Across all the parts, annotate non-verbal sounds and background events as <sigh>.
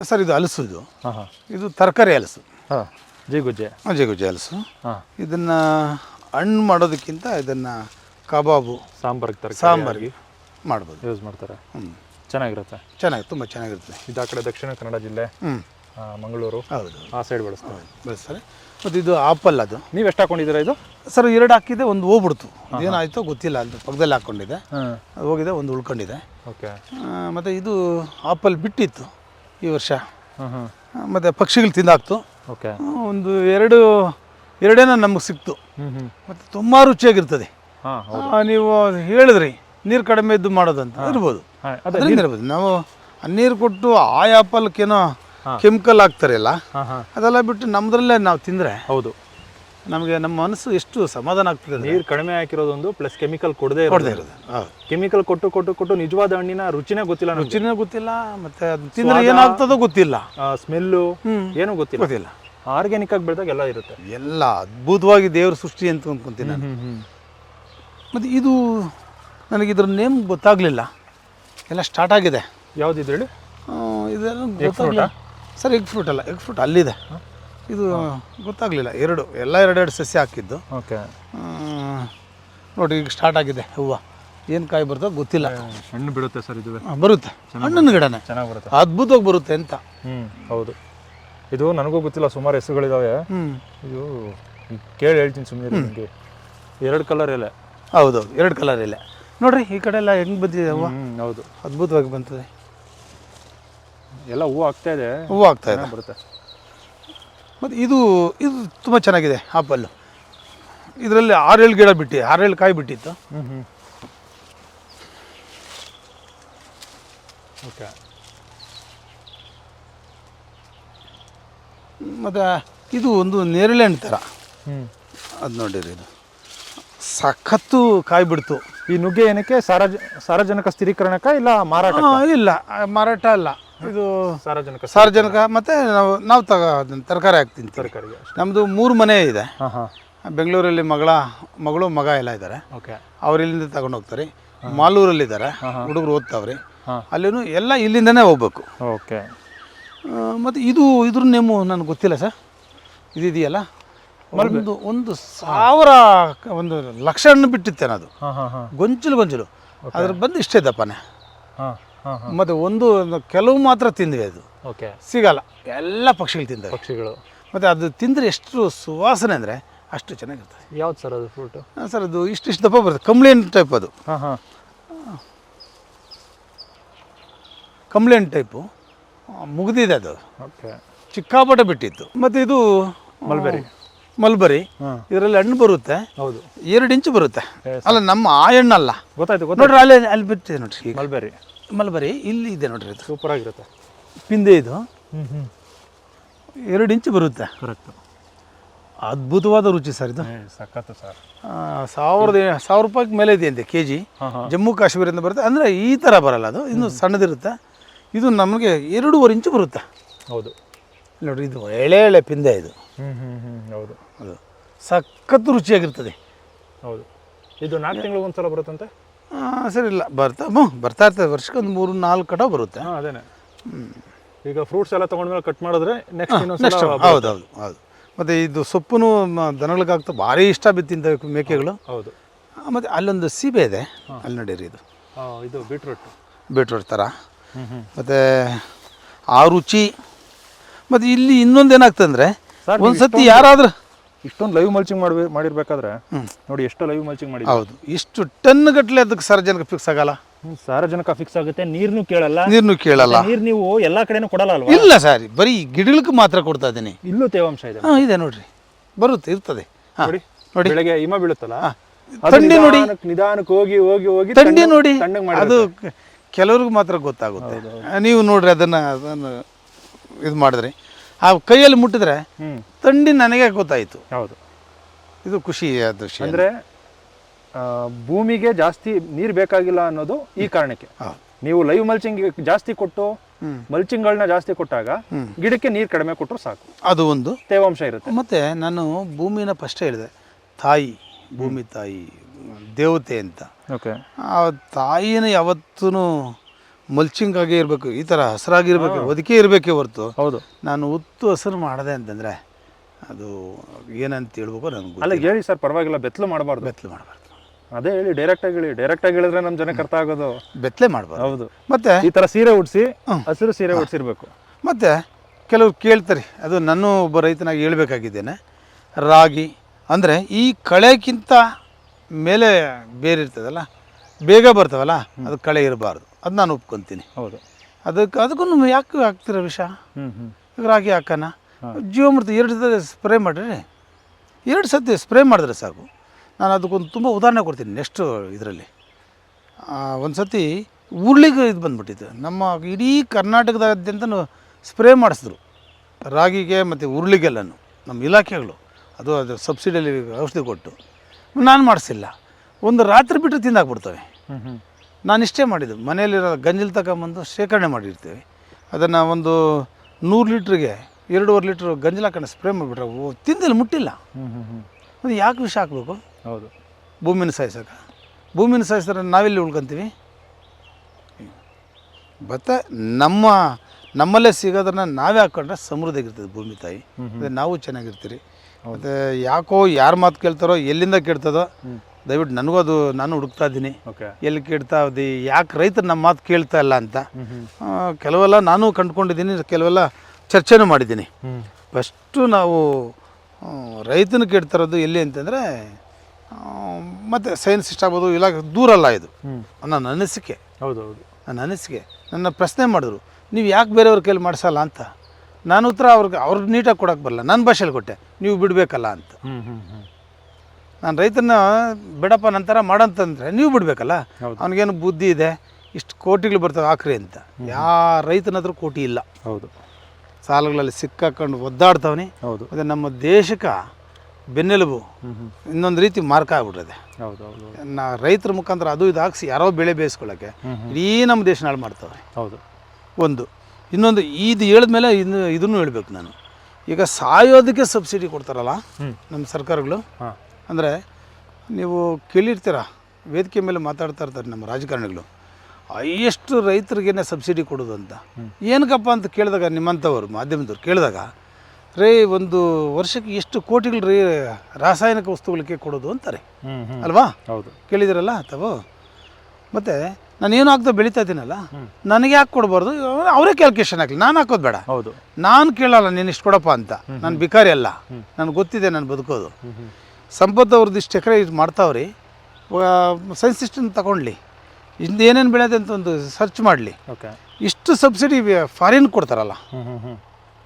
Sir ಇದು ಹಲಸು ಇದು. ಇದು ತರಕಾರಿ ಹಲಸು ಹಾಂ ಜೇಗುಜ್ಜೆ. ಅಜಯಗುಜ್ಜೆ ಹಲಸು ಹಾಂ. ಇದನ್ನು ಹಣ್ಣು ಮಾಡೋದಕ್ಕಿಂತ ಇದನ್ನು ಕಬಾಬು ಸಾಂಬಾರ್ಗೆ ಸಾಂಬಾರಿಗೆ ಮಾಡ್ಬೋದು. ಯೂಸ್ ಮಾಡ್ತಾರೆ. ಹ್ಞೂ ಚೆನ್ನಾಗಿರುತ್ತೆ. ಚೆನ್ನಾಗಿ ತುಂಬ ಚೆನ್ನಾಗಿರುತ್ತೆ. ಇದು ಆ ಕಡೆ ದಕ್ಷಿಣ ಕನ್ನಡ ಜಿಲ್ಲೆ ಮಂಗಳೂರು ಹೌದು ಆ ಸೈಡ್ ಬಳಸ್ತಾರೆ. ಬಳಸ್ತಾರೆ. ಮತ್ತು ಇದು ಆಪಲ್ ಅದು. ನೀವು ಎಷ್ಟು ಹಾಕೊಂಡಿದ್ದೀರಾ ಇದು? ಸರ್ ಎರಡು ಹಾಕಿದೆ ಒಂದು ಹೋಗ್ಬಿಡ್ತು. ಏನಾಯಿತು ಗೊತ್ತಿಲ್ಲ ಅಂತ ಪಕ್ಕದಲ್ಲಿ ಹಾಕ್ಕೊಂಡಿದೆ ಹೋಗಿದೆ ಒಂದು ಉಳ್ಕೊಂಡಿದೆ. ಓಕೆ. ಮತ್ತು ಇದು ಆಪಲ್ ಬಿಟ್ಟಿತ್ತು. ಈ ವರ್ಷ. ಮತ್ತು ಪಕ್ಷಿಗಳು ತಿಂದಾಕ್ತು ಓಕೆ. ಒಂದು ಎರಡು ಎರಡೇನ ನಮಗೆ ಸಿಕ್ತು. ಮತ್ತು ತುಂಬ ರುಚಿಯಾಗಿರ್ತದೆ. ನೀವು ಹೇಳಿದ್ರಿ ನೀರು ಕಡಿಮೆ ಇದ್ದು ಮಾಡೋದಂತ ಇರ್ಬೋದು. ಅದರಿಂದ ಇರ್ಬೋದು. ನಾವು ಆ ನೀರು ಕೊಟ್ಟು ಆ ಆ್ಯಪಲ್ಕೇನೋ ಕೆಮಿಕಲ್ ಹಾಕ್ತಾರಲ್ಲ ಅದೆಲ್ಲ ಬಿಟ್ಟು ನಮ್ಮದ್ರಲ್ಲೇ ನಾವು ತಿಂದರೆ ಹೌದು. ನಮಗೆ ನಮ್ಮ ಮನಸ್ಸು ಎಷ್ಟು ಸಮಾಧಾನ ಆಗ್ತದೆ ನೀರು ಕಡಿಮೆ ಹಾಕಿರೋದೊಂದು ಪ್ಲಸ್ ಕೆಮಿಕಲ್ ಕೊಡದೇ ಕೊಡದೇ ಇರೋದು. ಕೆಮಿಕಲ್ ಕೊಟ್ಟು ಕೊಟ್ಟು ಕೊಟ್ಟು ನಿಜವಾದ ಹಣ್ಣಿನ ರುಚಿನೇ ಗೊತ್ತಿಲ್ಲ ರುಚಿನೇ ಗೊತ್ತಿಲ್ಲ ಮತ್ತೆ ತಿಂದರೆ ಏನಾಗ್ತದೋ ಗೊತ್ತಿಲ್ಲ. ಸ್ಮೆಲ್ಲು ಏನು ಗೊತ್ತಿಲ್ಲ. ಗೊತ್ತಿಲ್ಲ. ಆರ್ಗ್ಯಾನಿಕ್ ಆಗಿ ಬೆಳೆದಾಗ ಎಲ್ಲ ಇರುತ್ತೆ. ಎಲ್ಲ ಅದ್ಭುತವಾಗಿ ದೇವ್ರ ಸೃಷ್ಟಿ ಅಂತ ಅಂದ್ಕೊಂತೀನಿ ನಾನು. ಮತ್ತು ಇದು ನನಗೆ ಇದ್ರ ನೇಮ್ ಗೊತ್ತಾಗಲಿಲ್ಲ. ಎಲ್ಲ ಸ್ಟಾರ್ಟ್ ಆಗಿದೆ. ಯಾವ್ದು ಹೇಳಿ ಇದೆಲ್ಲ ಗೊತ್ತಾಗಲಿಲ್ಲ. ಸರ್ ಎಗ್ ಫ್ರೂಟ್ ಅಲ್ಲ ಎಗ್ ಫ್ರೂಟ್ ಅಲ್ಲಿದೆ. ಇದು ಗೊತ್ತಾಗಲಿಲ್ಲ. ಎರಡು ಎಲ್ಲ ಎರಡೆರಡು ಸಸ್ಯ ಹಾಕಿದ್ದು. ಓಕೆ. ನೋಡಿ ಈಗ ಸ್ಟಾರ್ಟ್ ಆಗಿದೆ ಹೂವು. ಏನು ಕಾಯಿ ಬರುತ್ತೋ ಗೊತ್ತಿಲ್ಲ. ಹಣ್ಣು ಬಿಡುತ್ತೆ ಸರ್ ಇದು ಬರುತ್ತೆ. ಹಣ್ಣಿನ ಗಿಡನೇ. ಚೆನ್ನಾಗಿ ಬರುತ್ತೆ. ಅದ್ಭುತವಾಗಿ ಬರುತ್ತೆ ಅಂತ. ಹ್ಞೂ ಹೌದು. ಇದು ನನಗೂ ಗೊತ್ತಿಲ್ಲ ಸುಮಾರು ಹೆಸರುಗಳಿದಾವೆ. ಇದು ಕೇಳಿ ಹೇಳ್ತೀನಿ ಸುಮ್ಮನೆ ನಿಮಗೆ. ಎರಡು ಕಲರ್ ಎಲೆ. ಹೌದು ಎರಡು ಕಲರ್ ಇಲ್ಲ ನೋಡ್ರಿ ಈ ಕಡೆ ಎಲ್ಲ ಹೆಂಗೆ ಬಂದಿದೆ ಹೂವು? ಹೌದು. ಅದ್ಭುತವಾಗಿ ಬಂತದೆ. ಎಲ್ಲ ಹೂವು ಆಗ್ತಾ ಇದೆ. ಹೂವು ಆಗ್ತಾ ಇದೆ. ಬರುತ್ತೆ. ಮತ್ತು ಇದು ಇದು ತುಂಬ ಚೆನ್ನಾಗಿದೆ ಆಪಲ್ಲು ಇದರಲ್ಲಿ ಆರೇಳು ಗಿಡ ಬಿಟ್ಟು ಆರೇಳು ಕಾಯಿ ಬಿಟ್ಟಿತ್ತು. ಓಕೆ. ಮತ್ತು ಇದು ಒಂದು ನೇರಳೆ ಹಣ್ಣು ಥರ ಅದು ನೋಡಿರಿ ಇದು. ಸಖತ್ತು ಕಾಯಿ ಬಿಡ್ತು. ಈ ನುಗ್ಗೆ ಏನಕ್ಕೆ ಸಾರಜ ಸಾರಜನಕ ಸ್ಥಿರೀಕರಣಕ್ಕೆ ಇಲ್ಲ ಮಾರಾಟ ಇಲ್ಲ ಮಾರಾಟ ಅಲ್ಲ. ಇದು ಸಾರ್ವಜನಿಕ ಸಾರ್ವಜನಿಕ ಮತ್ತು ನಾವು ನಾವು ತಗ ತರಕಾರಿ ಹಾಕ್ತೀನಿ ತಿಂತೀವಿ ತರಕಾರಿಗೆ ನಮ್ಮದು ಮೂರು ಮನೆ ಇದೆ. ಹಾಂ ಹಾಂ. ಬೆಂಗಳೂರಲ್ಲಿ ಮಗಳ ಮಗಳು ಮಗ ಎಲ್ಲ ಇದ್ದಾರೆ ಓಕೆ. ಅವರಿಲ್ಲಿಂದ ಇಲ್ಲಿಂದ ತಗೊಂಡು ಹೋಗ್ತಾರೆ. ಮಾಲೂರಲ್ಲಿದ್ದಾರೆ ಹುಡುಗರು ಓದ್ತಾವ್ರಿ. ಅಲ್ಲಿನೂ ಎಲ್ಲ ಇಲ್ಲಿಂದನೇ ಹೋಗ್ಬೇಕು. ಓಕೆ. ಮತ್ತು ಇದು ಇದ್ರ ನೇಮು ನನಗೆ ಗೊತ್ತಿಲ್ಲ ಸರ್. ಇದಿದೆಯಲ್ಲ? ಒಂದು ಒಂದು ಸಾವಿರ ಒಂದು ಲಕ್ಷ ಹಣ್ಣು ಬಿಟ್ಟಿತ್ತೇನದು ಗೊಂಚಲು ಗೊಂಚಲು. ಅದ್ರ ಬಂದು ಇಷ್ಟೇ ದಪ್ಪನೆ. ಹಾಂ. ಮತ್ತು ಒಂದು ಕೆಲವು ಮಾತ್ರ ತಿಂದ್ವಿ ಅದು. ಓಕೆ. ಸಿಗಲ್ಲ. ಎಲ್ಲ ಪಕ್ಷಿಗಳು ತಿಂದವೆ. ಪಕ್ಷಿಗಳು. ಮತ್ತು ಅದು ತಿಂದರೆ ಎಷ್ಟು ಸುವಾಸನೆ ಅಂದರೆ ಅಷ್ಟು ಚೆನ್ನಾಗಿರ್ತದೆ. ಯಾವ್ದು ಸರ್ ಅದು ಫ್ರೂಟು ಹಾಂ ಸರ್ ಅದು ಇಷ್ಟು ಇಷ್ಟು ದಪ್ಪ ಬರುತ್ತೆ ಕಂಬ್ಲೇನ್ ಟೈಪ್ ಅದು. ಹಾಂ ಹಾಂ. ಕಂಬ್ಲೇನ್ ಟೈಪು ಮುಗಿದಿದೆ ಅದು. ಓಕೆ. ಚಿಕ್ಕಾಪಟ್ಟೆ ಬಿಟ್ಟಿತ್ತು. ಮತ್ತು ಇದು ಮಲ್ಬೆರಿ. ಮಲ್ಬರಿ. ಇದರಲ್ಲಿ ಹಣ್ಣು ಬರುತ್ತೆ. ಹೌದು. ಎರಡು ಇಂಚು ಬರುತ್ತೆ. ಅಲ್ಲ ನಮ್ಮ ಆ ಹಣ್ಣಲ್ಲ. ಗೊತ್ತಾಯ್ತು ನೋಡ್ರಿ ಅಲ್ಲಿ ಅಲ್ಲಿ ಬಿಟ್ಟಿದೆ ನೋಡ್ರಿ ಮಲ್ಬೆರಿ. ಮಲ್ಬರಿ ಇಲ್ಲಿ ಇದೆ ನೋಡ್ರಿ ಇದು. ಸೂಪರ್ ಆಗಿರುತ್ತೆ. ಪಿಂದೆ ಇದು. ಹ್ಞೂ ಹ್ಞೂ ಎರಡು ಇಂಚು ಬರುತ್ತೆ. ಕರೆಕ್ಟ್ ಅದ್ಭುತವಾದ ರುಚಿ ಸರ್ ಇದು. ಸಖತ್ತು ಸರ್. ಸಾವಿರದ ಸಾವಿರ ರೂಪಾಯಿ ಮೇಲೆ ಇದೆ ಅಂತೆ ಕೆ ಜಿ ಜಮ್ಮು ಕಾಶ್ಮೀರದಿಂದ ಬರುತ್ತೆ. ಅಂದರೆ ಈ ಥರ ಬರಲ್ಲ ಅದು. ಇನ್ನು ಸಣ್ಣದಿರುತ್ತೆ. ಇದು ನಮಗೆ ಎರಡೂವರೆ ಇಂಚು ಬರುತ್ತೆ. ಹೌದು. ನೋಡ್ರಿ ಇದು ಎಳೆ ಎಳೆ ಪಿಂದೆ ಇದು. ಹ್ಞೂ ಹ್ಞೂ ಹ್ಞೂ ಹೌದು. ಅದು ಸಖತ್ತು ರುಚಿಯಾಗಿರ್ತದೆ. ಹೌದು. ಇದು ನಾಲ್ಕು ತಿಂಗಳಿಗೆ ಒಂದ್ಸಲ ಬರುತ್ತಂತೆ? ಸರಿ ಇಲ್ಲ ಬರ್ತಾ ಹ್ಞೂ ಬರ್ತಾ ಇರ್ತದೆ ವರ್ಷಕ್ಕೆ ಒಂದು ಮೂರು ನಾಲ್ಕು ಕಟಾವು ಬರುತ್ತೆ. ಹಾಂ ಅದೇನೆ. ಈಗ ಫ್ರೂಟ್ಸ್ ಎಲ್ಲ ತೊಗೊಂಡ್ಮೇಲೆ ಕಟ್ ಮಾಡಿದ್ರೆ ನೆಕ್ಸ್ಟ್ ನೆಕ್ಸ್ಟ್ ಹೌದು ಹೌದು ಹೌದು. ಮತ್ತು ಇದು ಸೊಪ್ಪು ದನಗಳಿಗೆ ಆಗ್ತಾ ಭಾರಿ ಇಷ್ಟ ಬಿ ತಿಂತವೆ ಮೇಕೆಗಳು ಹೌದು. ಮತ್ತು ಅಲ್ಲೊಂದು ಸೀಬೆ ಇದೆ. ಅಲ್ಲಿ ನಡೀರಿ ಇದು. ಇದು ಬೀಟ್ರೂಟ್ ಬೀಟ್ರೂಟ್ ಥರ ಮತ್ತು ಆ ರುಚಿ ಮತ್ತು ಇಲ್ಲಿ ಇನ್ನೊಂದು ಏನಾಗ್ತಂದರೆ ಒಂದು ಸತಿ ಯಾರಾದ್ರೂ ಇಷ್ಟೊಂದು ಲೈವ್ ಮಲ್ಚಿಂಗ್ ಮಾಡಿ ಮಾಡಿರ್ಬೇಕಾದ್ರೆ ನೋಡಿ ಎಷ್ಟು ಲೈವ್ ಮಲ್ಚಿಂಗ್ ಮಾಡಿ ಹೌದು. ಇಷ್ಟು ಟನ್ ಗಟ್ಟಲೆ ಅದಕ್ಕೆ ಸಾರ್ವಜನಿಕ ಫಿಕ್ಸ್ ಆಗಲ್ಲ. ಸಾರಜನಕ ಫಿಕ್ಸ್ ಆಗುತ್ತೆ ನೀರ್ನು ಕೇಳಲ್ಲ. ನೀರ್ನು ಕೇಳಲ್ಲ. ನೀರ್ ನೀವು ಎಲ್ಲಾ ಕಡೆನೂ ಕೊಡಲ್ಲ ಅಲ್ವಾ? ಇಲ್ಲ ಸರ್ ಬರೀ ಗಿಡಗಳಿಗೆ ಮಾತ್ರ ಕೊಡ್ತಾ ಇದ್ದೀನಿ. ಇಲ್ಲೂ ತೇವಾಂಶ ಇದೆ ಹಾ ಇದೆ ನೋಡ್ರಿ. ಬರುತ್ತೆ ಇರ್ತದೆ. ಹಾ, ನೋಡಿ ನೋಡಿ. ಬೆಳಗ್ಗೆ ಹಿಮ ಬೀಳುತ್ತಲ್ಲ? ಅದು ಥಂಡಿ ನೋಡಿ. ನಿಧಾನಕ್ಕೆ- ನಿಧಾನಕ್ಕೆ ಹೋಗಿ ಹೋಗಿ ಹೋಗಿ ತಂಡಿ ತಣ್ಣಗ್- ನೋಡಿ. ತಣ್ಣಗ್ ಅದು ಕೆಲವ್ರಿಗೆ ಮಾತ್ರ ಗೊತ್ತಾಗುತ್ತೆ. ನೀವು ನೋಡ್ರಿ ಅದನ್ನ ಅದನ್ನ ಇದು ಮಾಡಿದ್ರಿ. ಆ ಕೈಯಲ್ಲಿ ಮುಟ್ಟಿದ್ರೆ ತಂಡಿ ನನಗೆ ಗೊತ್ತಾಯಿತು. ಹೌದು. ಇದು ಖುಷಿ ದೃಶ್ಯ ಅಂದ್ರೆ ಭೂಮಿಗೆ ಜಾಸ್ತಿ ನೀರು ಬೇಕಾಗಿಲ್ಲ ಅನ್ನೋದು ಈ ಕಾರಣಕ್ಕೆ. ನೀವು ಲೈವ್ ಮಲ್ಚಿಂಗ್ ಜಾಸ್ತಿ ಕೊಟ್ಟು ಮಲ್ಚಿಂಗ್ ಮಲ್ಚಿಂಗ್ಗಳನ್ನ ಜಾಸ್ತಿ ಕೊಟ್ಟಾಗ ಗಿಡಕ್ಕೆ ನೀರು ಕಡಿಮೆ ಕೊಟ್ಟರು ಸಾಕು. ಅದು ಒಂದು. ತೇವಾಂಶ ಇರುತ್ತೆ. ಮತ್ತೆ ನಾನು ಭೂಮಿನ ಫಸ್ಟ್ ಹೇಳಿದೆ ತಾಯಿ ಭೂಮಿ ತಾಯಿ ದೇವತೆ ಅಂತ. ಓಕೆ. ಆ ತಾಯಿನ ಯಾವತ್ತೂ ಮಲ್ಚಿಂಗ್ ಆಗೇ ಇರಬೇಕು ಈ ಥರ ಹಸಿರಾಗಿರ್ಬೇಕು ಒದಕೆ ಇರಬೇಕೇ ಹೊರತು. ಹೌದು. ನಾನು ಉತ್ತು ಹಸಿರು ಮಾಡಿದೆ ಅಂತಂದರೆ ಅದು ಏನಂತ ಹೇಳ್ಬೇಕು ನನಗೆ ಅಲ್ಲ ಹೇಳಿ ಸರ್ ಪರವಾಗಿಲ್ಲ ಬೆತ್ತಲು ಮಾಡಬಾರ್ದು. ಬೆತ್ತಲು ಮಾಡಬಾರ್ದು. ಅದೇ ಹೇಳಿ ಡೈರೆಕ್ಟ್ ಆಗಿ ಹೇಳಿ ಡೈರೆಕ್ಟ್ ಆಗಿ ಹೇಳಿದ್ರೆ ನಮ್ಮ ಜನಕ್ಕೆ ಅರ್ಥ ಆಗೋದು. ಬೆತ್ತಲೆ ಮಾಡಬಾರ್ದು. ಹೌದು. ಮತ್ತೆ? ಈ ಥರ ಸೀರೆ ಉಡಿಸಿ ಹಸಿರು ಸೀರೆ ಉಡಿಸಿರ್ಬೇಕು. ಮತ್ತು ಕೆಲವ್ರು ಕೇಳ್ತಾರೆ ಅದು ನನ್ನ ಒಬ್ಬ ರೈತನಾಗಿ ಹೇಳ್ಬೇಕಾಗಿದ್ದೇನೆ ರಾಗಿ ಅಂದರೆ ಈ ಕಳೆಗಿಂತ ಮೇಲೆ ಬೇರೆ ಇರ್ತದಲ್ಲ ಬೇಗ ಬರ್ತವಲ್ಲ ಅದು ಕಳೆ ಇರಬಾರ್ದು. ಅದು ನಾನು ಒಪ್ಕೊತೀನಿ. ಹೌದು. ಅದಕ್ಕೆ ಅದಕ್ಕೂ ಯಾಕೆ ಹಾಕ್ತೀರ ವಿಷ? ಹ್ಞೂ ಹ್ಞೂ ರಾಗಿ ಹಾಕೋಣ. ಜೀವಾಮೃತ ಎರಡು ಸತಿ ಸ್ಪ್ರೇ ಮಾಡಿರಿ ಎರಡು ಸತಿ ಸ್ಪ್ರೇ ಮಾಡಿದ್ರೆ ಸಾಕು. ನಾನು ಅದಕ್ಕೊಂದು ತುಂಬ ಉದಾಹರಣೆ ಕೊಡ್ತೀನಿ ನೆಕ್ಸ್ಟ್ ಇದರಲ್ಲಿ. ಒಂದು ಸತಿ ಉರುಳಿಗೆ ಇದು ಬಂದ್ಬಿಟ್ಟಿತ್ತು. ನಮ್ಮ ಇಡೀ ಕರ್ನಾಟಕದಾದ್ಯಂತ ಸ್ಪ್ರೇ ಮಾಡಿಸಿದ್ರು. ರಾಗಿಗೆ ಮತ್ತು ಉರುಳಿಗೆಲ್ಲನು ನಮ್ಮ ಇಲಾಖೆಗಳು. ಅದು ಅದು ಸಬ್ಸಿಡಿಯಲ್ಲಿ ಔಷಧಿ ಕೊಟ್ಟು. ನಾನು ಮಾಡಿಸಿಲ್ಲ. ಒಂದು ರಾತ್ರಿ ಬಿಟ್ಟರೆ ತಿಂದಾಕ್ಬಿಡ್ತವೆ ನಾನು ಇಷ್ಟೇ ಮಾಡಿದ್ದು. ಮನೆಯಲ್ಲಿರೋ ಗಂಜಲ್ ತಗೊಂಬಂದು ಶೇಖರಣೆ ಮಾಡಿರ್ತೀವಿ. ಅದನ್ನು ಒಂದು ನೂರು ಲೀಟ್ರಿಗೆ ಎರಡೂವರೆ ಲೀಟ್ರ್ ಗಂಜಲ್ ಹಾಕೊಂಡು ಸ್ಪ್ರೇ ಮಾಡಿಬಿಟ್ರೆ ಓ ತಿಂದಿಲ್ಲ ಮುಟ್ಟಿಲ್ಲ. ಅದು ಯಾಕೆ ವಿಷ ಹಾಕಬೇಕು? ಹೌದು. ಭೂಮಿನ ಸಾಯಿಸೋಕೆ. ಭೂಮಿನ ಸಾಯಿಸಿದ್ರೆ ನಾವೆಲ್ಲಿ ಉಳ್ಕೊಂತೀವಿ? ಮತ್ತು ನಮ್ಮ ನಮ್ಮಲ್ಲೇ ಸಿಗೋದನ್ನು ನಾವೇ ಹಾಕ್ಕೊಂಡ್ರೆ ಸಮೃದ್ಧಿಯಾಗಿರ್ತದೆ ಭೂಮಿ ತಾಯಿ. ಅದೇ ನಾವು ಚೆನ್ನಾಗಿರ್ತೀರಿ. ಮತ್ತು ಯಾಕೋ ಯಾರು ಮಾತು ಕೇಳ್ತಾರೋ ಎಲ್ಲಿಂದ ಕೇಳ್ತದೋ ದಯವಿಟ್ಟು ನನಗೂ ಅದು ನಾನು ಹುಡುಕ್ತಾ ಇದ್ದೀನಿ. ಓಕೆ ಎಲ್ಲಿ ಕೇಳ್ತಾ ಇದ್ದಿ ಯಾಕೆ ರೈತರು ನಮ್ಮ ಮಾತು ಕೇಳ್ತಾ ಇಲ್ಲ ಅಂತ. ಕೆಲವೆಲ್ಲ ನಾನು ಕಂಡುಕೊಂಡಿದ್ದೀನಿ ಕೆಲವೆಲ್ಲ ಚರ್ಚೆನೂ ಮಾಡಿದ್ದೀನಿ. ಫಸ್ಟು ನಾವು ರೈತನ ಕೇಳ್ತಿರೋದು ಎಲ್ಲಿ ಅಂತಂದರೆ ಮತ್ತು ಸೈನ್ಸ್ ಇಷ್ಟ ಆಗ್ಬೋದು ಇಲ್ಲ ದೂರ ಅಲ್ಲ ಇದು. ನನ್ನ ಅನಿಸಿಕೆ. ಹೌದು ಹೌದು ನನ್ನ ಅನಿಸಿಕೆ. ನನ್ನ ಪ್ರಶ್ನೆ ಮಾಡಿದ್ರು ನೀವು ಯಾಕೆ ಬೇರೆಯವ್ರ ಕೈಲಿ ಮಾಡಿಸಲ್ಲ ಅಂತ? ನಾನು ಉತ್ತರ ಅವ್ರಿಗೆ ಅವ್ರಿಗೆ ನೀಟಾಗಿ ಕೊಡೋಕೆ ಬರಲ್ಲ ನನ್ನ ಭಾಷೆಯಲ್ಲಿ ಕೊಟ್ಟೆ ನೀವು ಬಿಡಬೇಕಲ್ಲ ಅಂತ. ಹ್ಞೂ ಹ್ಞೂ ನಾನು ರೈತನ ಬಿಡಪ್ಪ ನಂತರ ಮಾಡಂತಂದ್ರೆ ನೀವು ಬಿಡಬೇಕಲ್ಲ? ಅವನಿಗೇನು ಬುದ್ಧಿ ಇದೆ? ಇಷ್ಟು ಕೋಟಿಗಳು ಬರ್ತವೆ ಆಕ್ರಿ ಅಂತ. ಯಾ ರೈತನ ಹತ್ರ ಕೋಟಿ ಇಲ್ಲ. ಹೌದು. ಸಾಲಗಳಲ್ಲಿ ಸಿಕ್ಕಾಕೊಂಡು ಒದ್ದಾಡ್ತಾವನಿ. ಹೌದು. ಮತ್ತು ನಮ್ಮ ದೇಶಕ್ಕೆ ಬೆನ್ನೆಲುಬು ಇನ್ನೊಂದು ರೀತಿ ಮಾರ್ಕ ಆಗ್ಬಿಟ್ಟಿದೆ ಹೌದು ಹೌದು ನಾ ರೈತರ ಮುಖಾಂತರ ಅದು ಇದು ಹಾಕ್ಸಿ ಯಾರೋ ಬೆಳೆ ಬೇಯಿಸ್ಕೊಳ್ಳೋಕೆ ಇಡೀ ನಮ್ಮ ದೇಶ ನಾಳು ಮಾಡ್ತವೆ ಹೌದು. ಒಂದು. ಇನ್ನೊಂದು ಇದು ಹೇಳಿದ್ಮೇಲೆ ಇನ್ನು ಇದನ್ನು ಹೇಳ್ಬೇಕು ನಾನು. ಈಗ ಸಾಯೋದಕ್ಕೆ ಸಬ್ಸಿಡಿ ಕೊಡ್ತಾರಲ್ಲ ನಮ್ಮ ಸರ್ಕಾರಗಳು ಅಂದರೆ ನೀವು ಕೇಳಿರ್ತೀರ? ವೇದಿಕೆ ಮೇಲೆ ಮಾತಾಡ್ತಾ ಇರ್ತಾರೆ ನಮ್ಮ ರಾಜಕಾರಣಿಗಳು. ಎಷ್ಟು ರೈತರಿಗೇನೆ ಸಬ್ಸಿಡಿ ಕೊಡೋದು ಅಂತ? ಏನಕ್ಕಪ್ಪ? ಅಂತ ಕೇಳಿದಾಗ ನಿಮ್ಮಂಥವ್ರು ಮಾಧ್ಯಮದವ್ರು ಕೇಳಿದಾಗ ರೇ ಒಂದು ವರ್ಷಕ್ಕೆ ಎಷ್ಟು ಕೋಟಿಗಳು ರೀ ರಾಸಾಯನಿಕ ವಸ್ತುಗಳಿಗೆ ಕೊಡೋದು? ಅಂತಾರೆ. ಅಲ್ವಾ? ಹೌದು. ಕೇಳಿದಿರಲ್ಲ ತಾವು? ಮತ್ತು ನಾನೇನು ಹಾಕ್ತಾ ಬೆಳೀತಾ ಇದ್ದೀನಲ್ಲ? ನನಗೆ ಯಾಕೆ ಕೊಡಬಾರ್ದು? ಅವರೇ ಕ್ಯಾಲ್ಕುಲೇಷನ್ ಹಾಕಲಿ. ನಾನು ಹಾಕೋದು ಬೇಡ. ಹೌದು. ನಾನು ಕೇಳಲ್ಲ ನೀನು ಇಷ್ಟು ಕೊಡಪ್ಪ ಅಂತ. ನಾನು ಬಿಕಾರಿ ಅಲ್ಲ. ನನಗೆ ಗೊತ್ತಿದೆ ನಾನು ಬದುಕೋದು. ಸಂಪತ್ತು ಅವ್ರದ್ದು ಇಷ್ಟು ಎಕರೆ ಇದು ಮಾಡ್ತಾವ್ರಿ. ಸೈನ್ಸ್ ಸಿಸ್ಟಮ್ ತಗೊಳ್ಳಿ ಇಂದು ಏನೇನು ಬೆಳೆಯೋದು ಅಂತ ಒಂದು ಸರ್ಚ್ ಮಾಡಲಿ. ಓಕೆ. ಇಷ್ಟು ಸಬ್ಸಿಡಿ ಫಾರಿನ್ ಕೊಡ್ತಾರಲ್ಲ.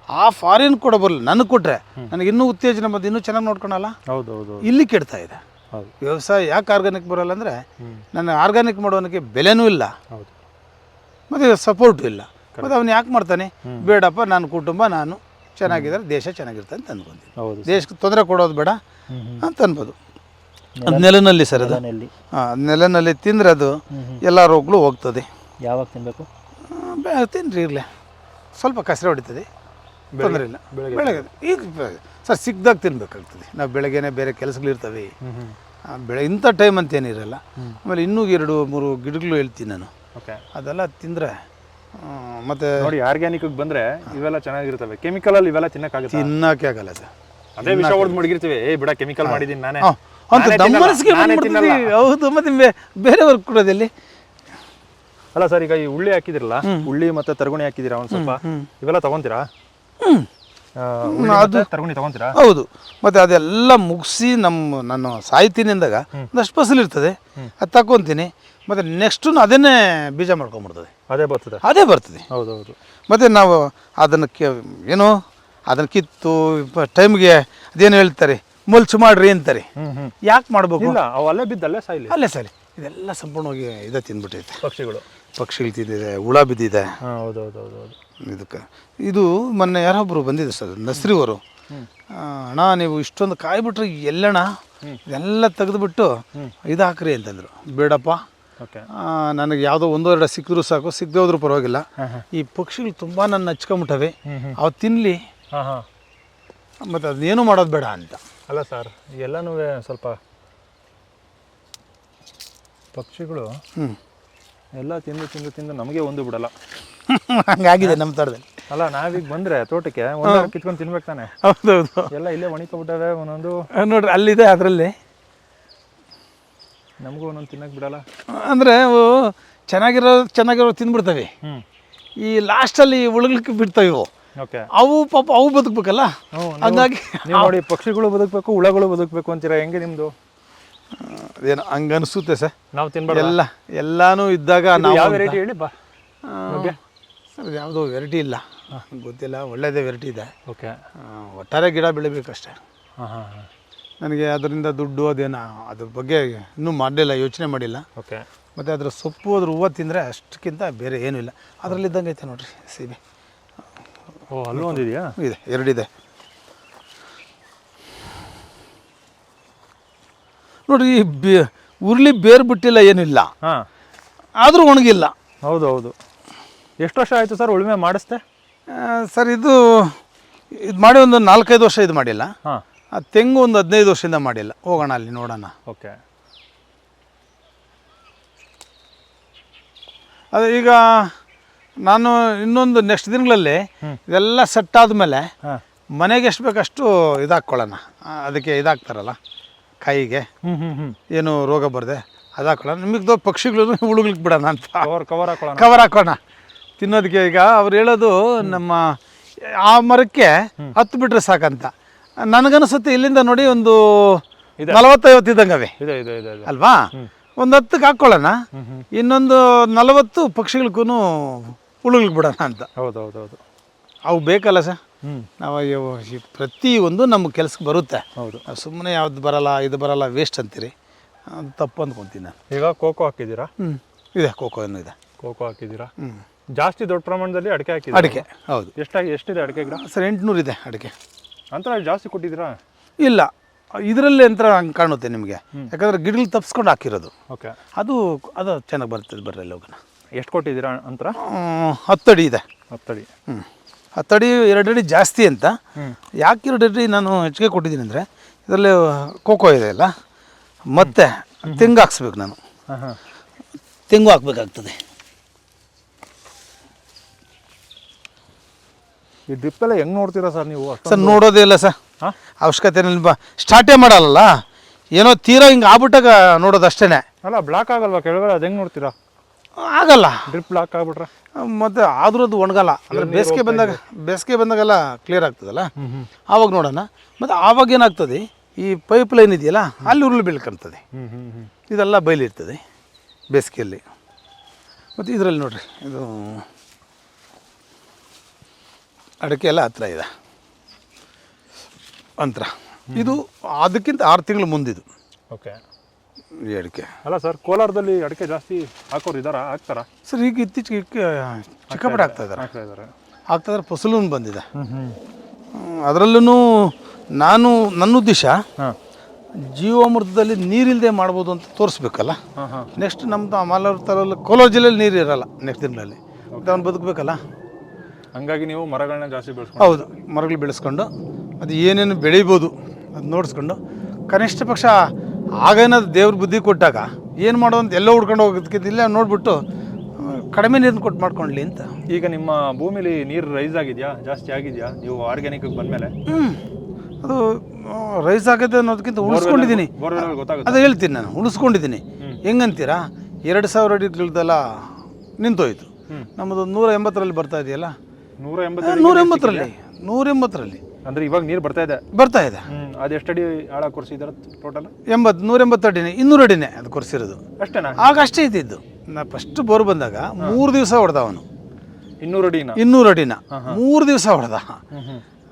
ಆ ಫಾರಿನ್ ಕೊಡಬಲ್ಲ ನನಗೆ ಕೊಟ್ಟರೆ ನನಗೆ ಇನ್ನೂ ಉತ್ತೇಜನ ಬಂದು ಇನ್ನೂ ಚೆನ್ನಾಗಿ ನೋಡ್ಕೊಳಲ್ಲ? ಹೌದು ಹೌದು ಇಲ್ಲಿ ಕೆಡ್ತಾ ಇದೆ. ವ್ಯವಸಾಯ ಯಾಕೆ ಆರ್ಗಾನಿಕ್ ಬರೋಲ್ಲ ಅಂದರೆ ನನ್ನ ಆರ್ಗಾನಿಕ್ ಮಾಡೋನಿಗೆ ಬೆಲೆನೂ ಇಲ್ಲ. ಹೌದು. ಮತ್ತು ಸಪೋರ್ಟು ಇಲ್ಲ. ಮತ್ತು ಅವನು ಯಾಕೆ ಮಾಡ್ತಾನೆ? ಬೇಡಪ್ಪ ನನ್ನ ಕುಟುಂಬ ನಾನು ಚೆನ್ನಾಗಿದ್ದಾರೆ ದೇಶ ಚೆನ್ನಾಗಿರುತ್ತೆ ಅಂತ ಅಂದ್ಕೊಂತೀನಿ. ಹೌದು ದೇಶಕ್ಕೆ ತೊಂದರೆ ಕೊಡೋದು ಬೇಡ. ಅಂತ ಅನ್ಬೋದು. ಅದು ನೆಲನಲ್ಲಿ ಸರ್ ಅದು. ಹಾಂ ನೆಲನಲ್ಲಿ ತಿಂದರೆ ಅದು ಎಲ್ಲ ರೋಗಗಳು ಹೋಗ್ತದೆ. ಯಾವಾಗ ತಿನ್ನಬೇಕು ಬೆ ತಿನ್ನಿರಿ ಇರಲಿ. ಸ್ವಲ್ಪ ಕಸರೆ ಹೊಡಿತದೆ. ತೊಂದರೆ ಇಲ್ಲ. ಬೆಳಗ್ಗೆ ಬೆಳಗ್ಗೆ ಈಗ ಬೆ- ಸರ್ ಸಿಕ್ದಾಗ ತಿನ್ಬೇಕಾಗ್ತದೆ. ನಾವು ಬೆಳಗ್ಗೆನೆ ಬೇರೆ ಕೆಲಸಗಳಿರ್ತವೆ ಆ, ಬೆಳೆ ಇಂಥ ಟೈಮ್ ಅಂತ ಏನಿರಲ್ಲ ಆಮೇಲೆ ಇನ್ನೂ ಎರಡು ಮೂರು ಗಿಡಗಳು ಹೇಳ್ತೀನಿ ನಾನು. ಓಕೆ. ಅದೆಲ್ಲ ತಿಂದರೆ ಮತ್ತೆ ನೋಡಿ ಆರ್ಗ್ಯಾನಿಕ್ ಬಂದ್ರೆ ಇವೆಲ್ಲ ಚೆನ್ನಾಗಿರ್ತವೆ. ಕೆಮಿಕಲ್ ಅಲ್ಲಿ ಇವೆಲ್ಲ ತಿನ್ನಕ್ಕಾಗುತ್ತೆ? ತಿನ್ನೋಕೆ ಆಗಲ್ಲ ಸರ್. ಅದೇ ವಿಷ ಹೊಡೆದು ಮಡಗಿರ್ತೀವಿ. ಏ ಬಿಡ ಕೆಮಿಕಲ್ ಮಾಡಿದೀನಿ ನಾನೇ. ಅಂತ ನಾನೇ ಹೌದು ಮತ್ತೆ ಬೇ ಬೇರೆಯವ್ರಿಗೆ ಕೊಡೋದೆಲ್ಲಿ ಅಲ್ಲ ಸರ್ ಈಗ ಈ ಉಳ್ಳಿ ಹಾಕಿದಿರಲ್ಲ ಉಳ್ಳಿ ಮತ್ತೆ ತರಗುಣಿ ಹಾಕಿದಿರ ಒಂದು ಸ್ವಲ್ಪ? ಇವೆಲ್ಲ ತಗೊಂತೀರಾ? ಅದು ತರಗುಣಿ ತಗೊಂತೀರಾ? ಹೌದು. ಮತ್ತೆ ಅದೆಲ್ಲ ಮುಗಿಸಿ ನಮ್ಮ ನಾನು ಸಾಯ್ತೀನಿ ಅಂದಾಗ ಒಂದಷ್ಟು ಫಸಲು ಇರ್ತದೆ. ಅದು ತಗೊತೀನಿ ಮತ್ತೆ ನೆಕ್ಸ್ಟ್ ಅದನ್ನೇ ಬೀಜ ಮಾಡ್ಕೊಂಬಿಡ್ತದೆ ಅದೇ ಬರ್ತದೆ. ಅದೇ ಬರ್ತದೆ. ಹೌದು ಹೌದು. ಮತ್ತು ನಾವು ಅದನ್ನ ಏನು? ಅದನ್ನು ಕಿತ್ತು ಟೈಮ್ಗೆ ಅದೇನು ಹೇಳ್ತಾರೆ ಮುಲ್ಚು ಮಾಡ್ರಿ ಅಂತಾರೆ. ಯಾಕೆ ಮಾಡಬೇಕು? ಇಲ್ಲ ಅಲ್ಲೇ ಬಿದ್ದಲ್ಲೇ ಅಲ್ಲೇ ಸಾಯ್ಲಿ. ಅಲ್ಲೇ ಸರಿ ಇದೆಲ್ಲ ಸಂಪೂರ್ಣವಾಗಿ ಇದೆ ತಿಂದ್ಬಿಟ್ಟೈತೆ ಪಕ್ಷಿಗಳು. ಪಕ್ಷಿಗಳು ತಿಂದಿದೆ ಹುಳ ಬಿದ್ದಿದೆ. ಹೌದು ಹೌದು ಹೌದು ಹೌದು ಇದಕ್ಕೆ. ಇದು ಮೊನ್ನೆ ಯಾರೊಬ್ಬರು ಬಂದಿದೆ ಸರ್ ನಸ್ರಿವರು ಅಣ್ಣ ನೀವು ಇಷ್ಟೊಂದು ಕಾಯ್ಬಿಟ್ರೆ ಎಲ್ಲಣ್ಣ ಇದೆಲ್ಲ ತೆಗೆದುಬಿಟ್ಟು ಇದು ಹಾಕ್ರಿ ಅಂತಂದರು. ಬೇಡಪ್ಪ. ಓಕೆ. ನನಗೆ ಯಾವುದೋ ಒಂದೋ ಎರಡು ಸಿಕ್ಕಿದ್ರು ಸಾಕು ಸಿಗದೆ ಹೋದ್ರೂ ಪರವಾಗಿಲ್ಲ. ಈ ಪಕ್ಷಿಗಳು ತುಂಬ ನನ್ನ ಹಚ್ಕೊಂಬಿಟ್ಟವೆ. ಅವು ತಿನ್ನಲಿ ಹಾ ಹಾ. ಮತ್ತು ಅದನ್ನೇನು ಮಾಡೋದು ಬೇಡ ಅಂತ. ಅಲ್ಲ ಸರ್ ಎಲ್ಲನೂ ಸ್ವಲ್ಪ ಪಕ್ಷಿಗಳು ಹ್ಞೂ ಎಲ್ಲ ತಿಂದು ತಿಂದು ತಿಂದು ನಮಗೆ ಒಂದು ಬಿಡಲ್ಲ. <laughs> ಹಂಗಾಗಿದೆ ನಮ್ಮ ತರದಲ್ಲಿ ಅಲ್ಲ ನಾವೀಗ ಬಂದ್ರೆ ತೋಟಕ್ಕೆ ಕಿತ್ಕೊಂಡು ತಿನ್ಬೇಕು ತಾನೆ. ಹೌದೌದು. ಎಲ್ಲ ಇಲ್ಲೇ ಒಣಿಕೊಬಿಟ್ಟವೆ ಒಂದೊಂದು. ನೋಡ್ರಿ ಅಲ್ಲಿದೆ ಅದರಲ್ಲಿ. ನಮಗೂ ಒಂದೊಂದು ತಿನ್ನಕ್ಕೆ ಬಿಡಲ್ಲ. ಅಂದರೆ ಅವು ಚೆನ್ನಾಗಿರೋ ಚೆನ್ನಾಗಿರೋ ತಿಂದ್ಬಿಡ್ತವೆ ಈ ಲಾಸ್ಟಲ್ಲಿ ಉಳುಗ್ಲಿಕ್ಕೆ ಬಿಡ್ತವೆ ಇವು. ಅವು ಪಾಪ ಅವು ಬದುಕಬೇಕಲ್ಲ? ಹಂಗಾಗಿ ನೋಡಿ ಪಕ್ಷಿಗಳು ಬದುಕಬೇಕು ಹುಳಗಳು ಬದುಕಬೇಕು ಅಂತೀರಾ ಹೆಂಗೆ ನಿಮ್ಮದು ಏನು ಹಂಗೆ ಅನಿಸುತ್ತೆ ಸರ್. ನಾವು ತಿನ್ಬಾರ್ದು? ಎಲ್ಲ ಎಲ್ಲಾನು ಇದ್ದಾಗ ನಾವು ಯಾವ ವೆರೈಟಿ ಹೇಳಿ ಬಾ. ಸರ್ ಯಾವುದೋ ವೆರೈಟಿ ಇಲ್ಲ. ಗೊತ್ತಿಲ್ಲ ಒಳ್ಳೆಯದೇ ವೆರೈಟಿ ಇದೆ. ಓಕೆ. ಒಟ್ಟಾರೆ ಗಿಡ ಬೆಳಿಬೇಕಷ್ಟೇ. ಹಾಂ ಹಾಂ ಹಾಂ. ನನಗೆ ಅದರಿಂದ ದುಡ್ಡು ಅದೇನು ಅದ್ರ ಬಗ್ಗೆ ಇನ್ನೂ ಮಾಡಲಿಲ್ಲ ಯೋಚನೆ ಮಾಡಿಲ್ಲ. ಓಕೆ. ಮತ್ತು ಅದರ ಸೊಪ್ಪು ಅದ್ರ ಹೂವು ತಿಂದರೆ ಅಷ್ಟಕ್ಕಿಂತ ಬೇರೆ ಏನೂ ಇಲ್ಲ. ಅದರಲ್ಲಿದ್ದಂಗೆ ಐತೆ ನೋಡಿರಿ ಸೀಬೆ. ಓ ಅಲ್ಲೂ ಒಂದಿದೆಯಾ? ಇದೆ ಎರಡಿದೆ. ನೋಡಿ ಈ ಬೇ ಉರುಳಿ ಬೇರು ಬಿಟ್ಟಿಲ್ಲ ಏನಿಲ್ಲ. ಹಾಂ. ಆದರೂ ಒಣಗಿಲ್ಲ. ಹೌದು ಹೌದು ಎಷ್ಟು ವರ್ಷ ಆಯಿತು ಸರ್ ಉಳುಮೆ ಮಾಡಿಸ್ದೆ? ಸರ್ ಇದು ಇದು ಮಾಡಿ ಒಂದು ನಾಲ್ಕೈದು ವರ್ಷ ಇದು ಮಾಡಿಲ್ಲ. ಹಾಂ. ಆ ತೆಂಗು ಒಂದು ಹದಿನೈದು ವರ್ಷದಿಂದ ಮಾಡಿಲ್ಲ. ಹೋಗೋಣ ಅಲ್ಲಿ ನೋಡೋಣ. ಓಕೆ. ಅದೇ ಈಗ ನಾನು ಇನ್ನೊಂದು ನೆಕ್ಸ್ಟ್ ದಿನಗಳಲ್ಲಿ ಇದೆಲ್ಲ ಸೆಟ್ ಆದಮೇಲೆ ಮನೆಗೆ ಎಷ್ಟು ಬೇಕಷ್ಟು ಇದಾಕೊಳ್ಳೋಣ ಅದಕ್ಕೆ ಇದಾಗ್ತಾರಲ್ಲ ಕೈಗೆ. ಏನು ರೋಗ ಬರದೆ ಅದು ಹಾಕೊಳ್ಳೋಣ ನಿಮಗೆ ಪಕ್ಷಿಗಳು <laughs> ಹುಳುಗಳಿಗೆ ಬಿಡೋಣ ಅಂತ. ಕವರ್ ಕವರ್ ಹಾಕೊಳ್ಳೋಣ. ಕವರ್ ಹಾಕೋಣ ತಿನ್ನೋದಕ್ಕೆ ಈಗ ಅವ್ರು ಹೇಳೋದು ನಮ್ಮ ಆ ಮರಕ್ಕೆ ಹತ್ತು ಬಿಟ್ರೆ ಸಾಕಂತ. ನನಗನ್ಸುತ್ತೆ ಇಲ್ಲಿಂದ ನೋಡಿ ಒಂದು ನಲವತ್ತೈವತ್ತು ಇದ್ದಂಗವೆ. ಇದೆ ಇದೆ ಇದೆ ಇದೆ. ಅಲ್ವಾ? ಒಂದು ಹತ್ತಕ್ಕೆ ಹಾಕ್ಕೊಳ್ಳೋಣ ಇನ್ನೊಂದು ನಲವತ್ತು ಪಕ್ಷಿಗಳಿಗೂ ಹುಳುಗಳಿಗೆ ಬಿಡೋಣ ಅಂತ. ಹೌದು ಹೌದು ಹೌದು ಅವು ಬೇಕಲ್ಲ ಸರ್? ಹ್ಞೂ ನಾವು ಪ್ರತಿ ಪ್ರತಿಯೊಂದು ನಮ್ಮ ಕೆಲಸಕ್ಕೆ ಬರುತ್ತೆ. ಹೌದು. ಸುಮ್ಮನೆ ಯಾವ್ದು ಬರಲ್ಲ ಇದು ಬರಲ್ಲ ವೇಸ್ಟ್ ಅಂತೀರಿ. ತಪ್ಪು ಅಂದ್ಕೊತೀನಿ ನಾನು. ಈಗ ಕೋಕೋ ಹಾಕಿದ್ದೀರಾ? ಹ್ಞೂ ಇದೆ ಕೋಕೋ ಏನು ಇದೆ. ಕೋಕೋ ಹಾಕಿದ್ದೀರಾ? ಹ್ಞೂ ಜಾಸ್ತಿ ದೊಡ್ಡ ಪ್ರಮಾಣದಲ್ಲಿ ಅಡಿಕೆ ಹಾಕಿದ್ದೀರಾ? ಅಡಿಕೆ ಹೌದು. ಎಷ್ಟಾಗಿ ಎಷ್ಟಿದೆ ಅಡಿಕೆ ಗಿಡ? ಸರ್ ಎಂಟುನೂರು ಇದೆ ಅಡಿಕೆ. ಅಂತರ ಜಾಸ್ತಿ ಕೊಟ್ಟಿದ್ದೀರಾ? ಇಲ್ಲ. ಇದರಲ್ಲಿ ಅಂತ ಹಂಗೆ ಕಾಣುತ್ತೆ ನಿಮಗೆ. ಯಾಕಂದರೆ ಗಿಡಗಳು ತಪ್ಸ್ಕೊಂಡು ಹಾಕಿರೋದು. ಓಕೆ. ಅದು ಅದು ಚೆನ್ನಾಗಿ ಬರ್ತದೆ ಬರ್ರಿ ಅಲ್ಲಿ ಹೋಗೋಣ. ಎಷ್ಟು ಕೊಟ್ಟಿದ್ದೀರಾ ಅಂತರ? ಹತ್ತಡಿ ಇದೆ. ಹತ್ತಡಿ. ಹ್ಞೂ ಹತ್ತಡಿ ಎರಡಡಿ ಜಾಸ್ತಿ ಅಂತ. ಯಾಕೆ ಎರಡಡಿ ನಾನು ಹೆಚ್ಚಿಗೆ ಕೊಟ್ಟಿದ್ದೀನಿ ಅಂದರೆ ಇದರಲ್ಲಿ ಕೋಕೋ ಇದೆ ಅಲ್ಲ ಮತ್ತೆ ತೆಂಗು ಹಾಕ್ಸ್ಬೇಕು ನಾನು. ತೆಂಗು ಹಾಕ್ಬೇಕಾಗ್ತದೆ. ಈ ಡ್ರಿಪ್ ಎಲ್ಲ ಹೆಂಗೆ ನೋಡ್ತೀರಾ ಸರ್ ನೀವು? ಸರ್ ನೋಡೋದೇ ಇಲ್ಲ ಸರ್. ಅವಶ್ಯಕತೆ ಬ ಸ್ಟಾರ್ಟೇ ಮಾಡಲ್ಲ ಏನೋ ತೀರಾ ಹಿಂಗೆ ಆಗ್ಬಿಟ್ಟಾಗ ನೋಡೋದು ಅಷ್ಟೇ ಅಲ್ಲ ಬ್ಲಾಕ್ ಆಗಲ್ವಾ? ಕೆಳಗಡೆ ಅದು ಹೆಂಗೆ ನೋಡ್ತೀರಾ? ಆಗಲ್ಲ. ಡ್ರಿಪ್ ಬ್ಲಾಕ್ ಆಗ್ಬಿಟ್ರೆ? ಮತ್ತು ಆದರೂ ಅದು ಒಣಗಲ್ಲ. ಅಂದರೆ ಬೇಸಿಗೆ ಬಂದಾಗ ಬೇಸಿಗೆ ಬಂದಾಗೆಲ್ಲ ಕ್ಲಿಯರ್ ಆಗ್ತದಲ್ಲ? ಆವಾಗ ನೋಡೋಣ. ಮತ್ತು ಆವಾಗ ಏನಾಗ್ತದೆ? ಈ ಪೈಪ್ ಲೈನ್ ಇದೆಯಲ್ಲ ಅಲ್ಲಿ ಉರುಳು ಬೀಳ್ಕೊಂತದೆ. ಇದೆಲ್ಲ ಬಯಲಿರ್ತದೆ ಬೇಸಿಗೆಯಲ್ಲಿ. ಮತ್ತು ಇದರಲ್ಲಿ ನೋಡ್ರಿ ಇದು ಅಡಿಕೆ ಎಲ್ಲ ಹತ್ರ ಇದೆ. ಅಂತರ ಇದು ಅದಕ್ಕಿಂತ ಆರು ತಿಂಗಳು ಮುಂದಿದು. ಓಕೆ. ಈ ಅಡಿಕೆ. ಅಲ್ಲ ಸರ್ ಕೋಲಾರದಲ್ಲಿ ಅಡಿಕೆ ಜಾಸ್ತಿ ಹಾಕೋರು ಇದಾರ ಹಾಕ್ತಾರ? ಸರ್ ಈಗ ಇತ್ತೀಚೆಗೆ ಚಿಕ್ಕಪಟ್ಟೆ ಆಗ್ತಾ ಇದ್ದಾರೆ. ಹಾಕ್ತಾ ಇದ್ದಾರೆ ಆಗ್ತಾಯಿದ್ರೆ ಫಸಲು ಬಂದಿದೆ ಅದರಲ್ಲೂ ನಾನು ನನ್ನ ಉದ್ದೇಶ ಜೀವಾಮೃತದಲ್ಲಿ ನೀರಿಲ್ಲದೆ ಮಾಡ್ಬೋದು ಅಂತ ತೋರಿಸ್ಬೇಕಲ್ಲ? ನೆಕ್ಸ್ಟ್ ನಮ್ಮದು ಮಾಲೂರು ತರಲ್ಲಿ ಕೋಲಾರ ಜಿಲ್ಲೆಯಲ್ಲಿ ನೀರು ಇರಲ್ಲ ನೆಕ್ಸ್ಟ್ ದಿನಗಳಲ್ಲಿ. ಮತ್ತು ಅವ್ನು ಬದುಕಬೇಕಲ್ಲ? ಹಂಗಾಗಿ ನೀವು ಮರಗಳನ್ನ ಜಾಸ್ತಿ ಬೆಳೆಸ್ಕೊಂಡು ಹೌದು ಮರಗಳು ಬೆಳೆಸ್ಕೊಂಡು ಅದು ಏನೇನು ಬೆಳಿಬೋದು ಅದು ನೋಡಿಸ್ಕೊಂಡು ಕನಿಷ್ಠ ಪಕ್ಷ ಆಗೇನಾದ್ರು ದೇವ್ರ ಬುದ್ಧಿ ಕೊಟ್ಟಾಗ ಏನು ಮಾಡೋ ಅಂತ ಎಲ್ಲೋ ಹುಡ್ಕೊಂಡು ಹೋಗೋದಕ್ಕಿಂತ ಇಲ್ಲೇ ನೋಡಿಬಿಟ್ಟು ಕಡಿಮೆ ನೀರನ್ನು ಕೊಟ್ಟು ಮಾಡ್ಕೊಳ್ಳಿ ಅಂತ. ಈಗ ನಿಮ್ಮ ಭೂಮಿಲಿ ನೀರು ರೈಸ್ ಆಗಿದೆಯಾ? ಜಾಸ್ತಿ ಆಗಿದೆಯಾ? ನೀವು ಆರ್ಗ್ಯಾನಿಕ್ ಬಂದಮೇಲೆ? ಹ್ಞೂ ಅದು ರೈಸ್ ಆಗಿದೆ ಅನ್ನೋದಕ್ಕಿಂತ ಉಳಿಸ್ಕೊಂಡಿದ್ದೀನಿ. ಅದು ಹೇಳ್ತೀನಿ ನಾನು ಉಳಿಸ್ಕೊಂಡಿದ್ದೀನಿ. ಹೆಂಗಂತೀರಾ? ಎರಡು ಸಾವಿರ ಅಡಿಗಳದೆಲ್ಲ ನಿಂತೋಯ್ತು. ನಮ್ಮದು ನೂರ ಎಂಬತ್ತರಲ್ಲಿ ಬರ್ತಾ ಇದೆಯಲ್ಲ? ನೂರ ಎಂಬತ್ತು ನೂರ ಎಂಬತ್ತರಲ್ಲಿ ನೂರ ಎಂಬತ್ತರಲ್ಲಿ. ಅಂದ್ರೆ ಇವಾಗ ನೀರು ಬರ್ತಾ ಇದೆ. ಬರ್ತಾ ಇದೆ. ಅದು ಅದು ಎಷ್ಟಡಿ ಆಳ ಕೊರ್ಸಿದಾರ ಟೋಟಲ್ ಎಂಬತ್ತು ನೂರ ಎಂಬತ್ತು ಅಡಿನೇ ಇನ್ನೂರು ಅಡಿನೇ ಅದು ಕೊರ್ಸಿರೋದು. ಅಷ್ಟೇನಾ? ಆಗ ಅಷ್ಟೇ ಇದ್ದಿದ್ದು. ನಾ ಫಸ್ಟ್ ಬೋರ್ ಬಂದಾಗ ಮೂರು ದಿವಸ ಹೊಡೆದ ಅವನು. ಇನ್ನೂರು ಅಡಿನ? ಇನ್ನೂರು ಅಡಿನ. ಮೂರು ದಿವಸ ಹೊಡೆದ.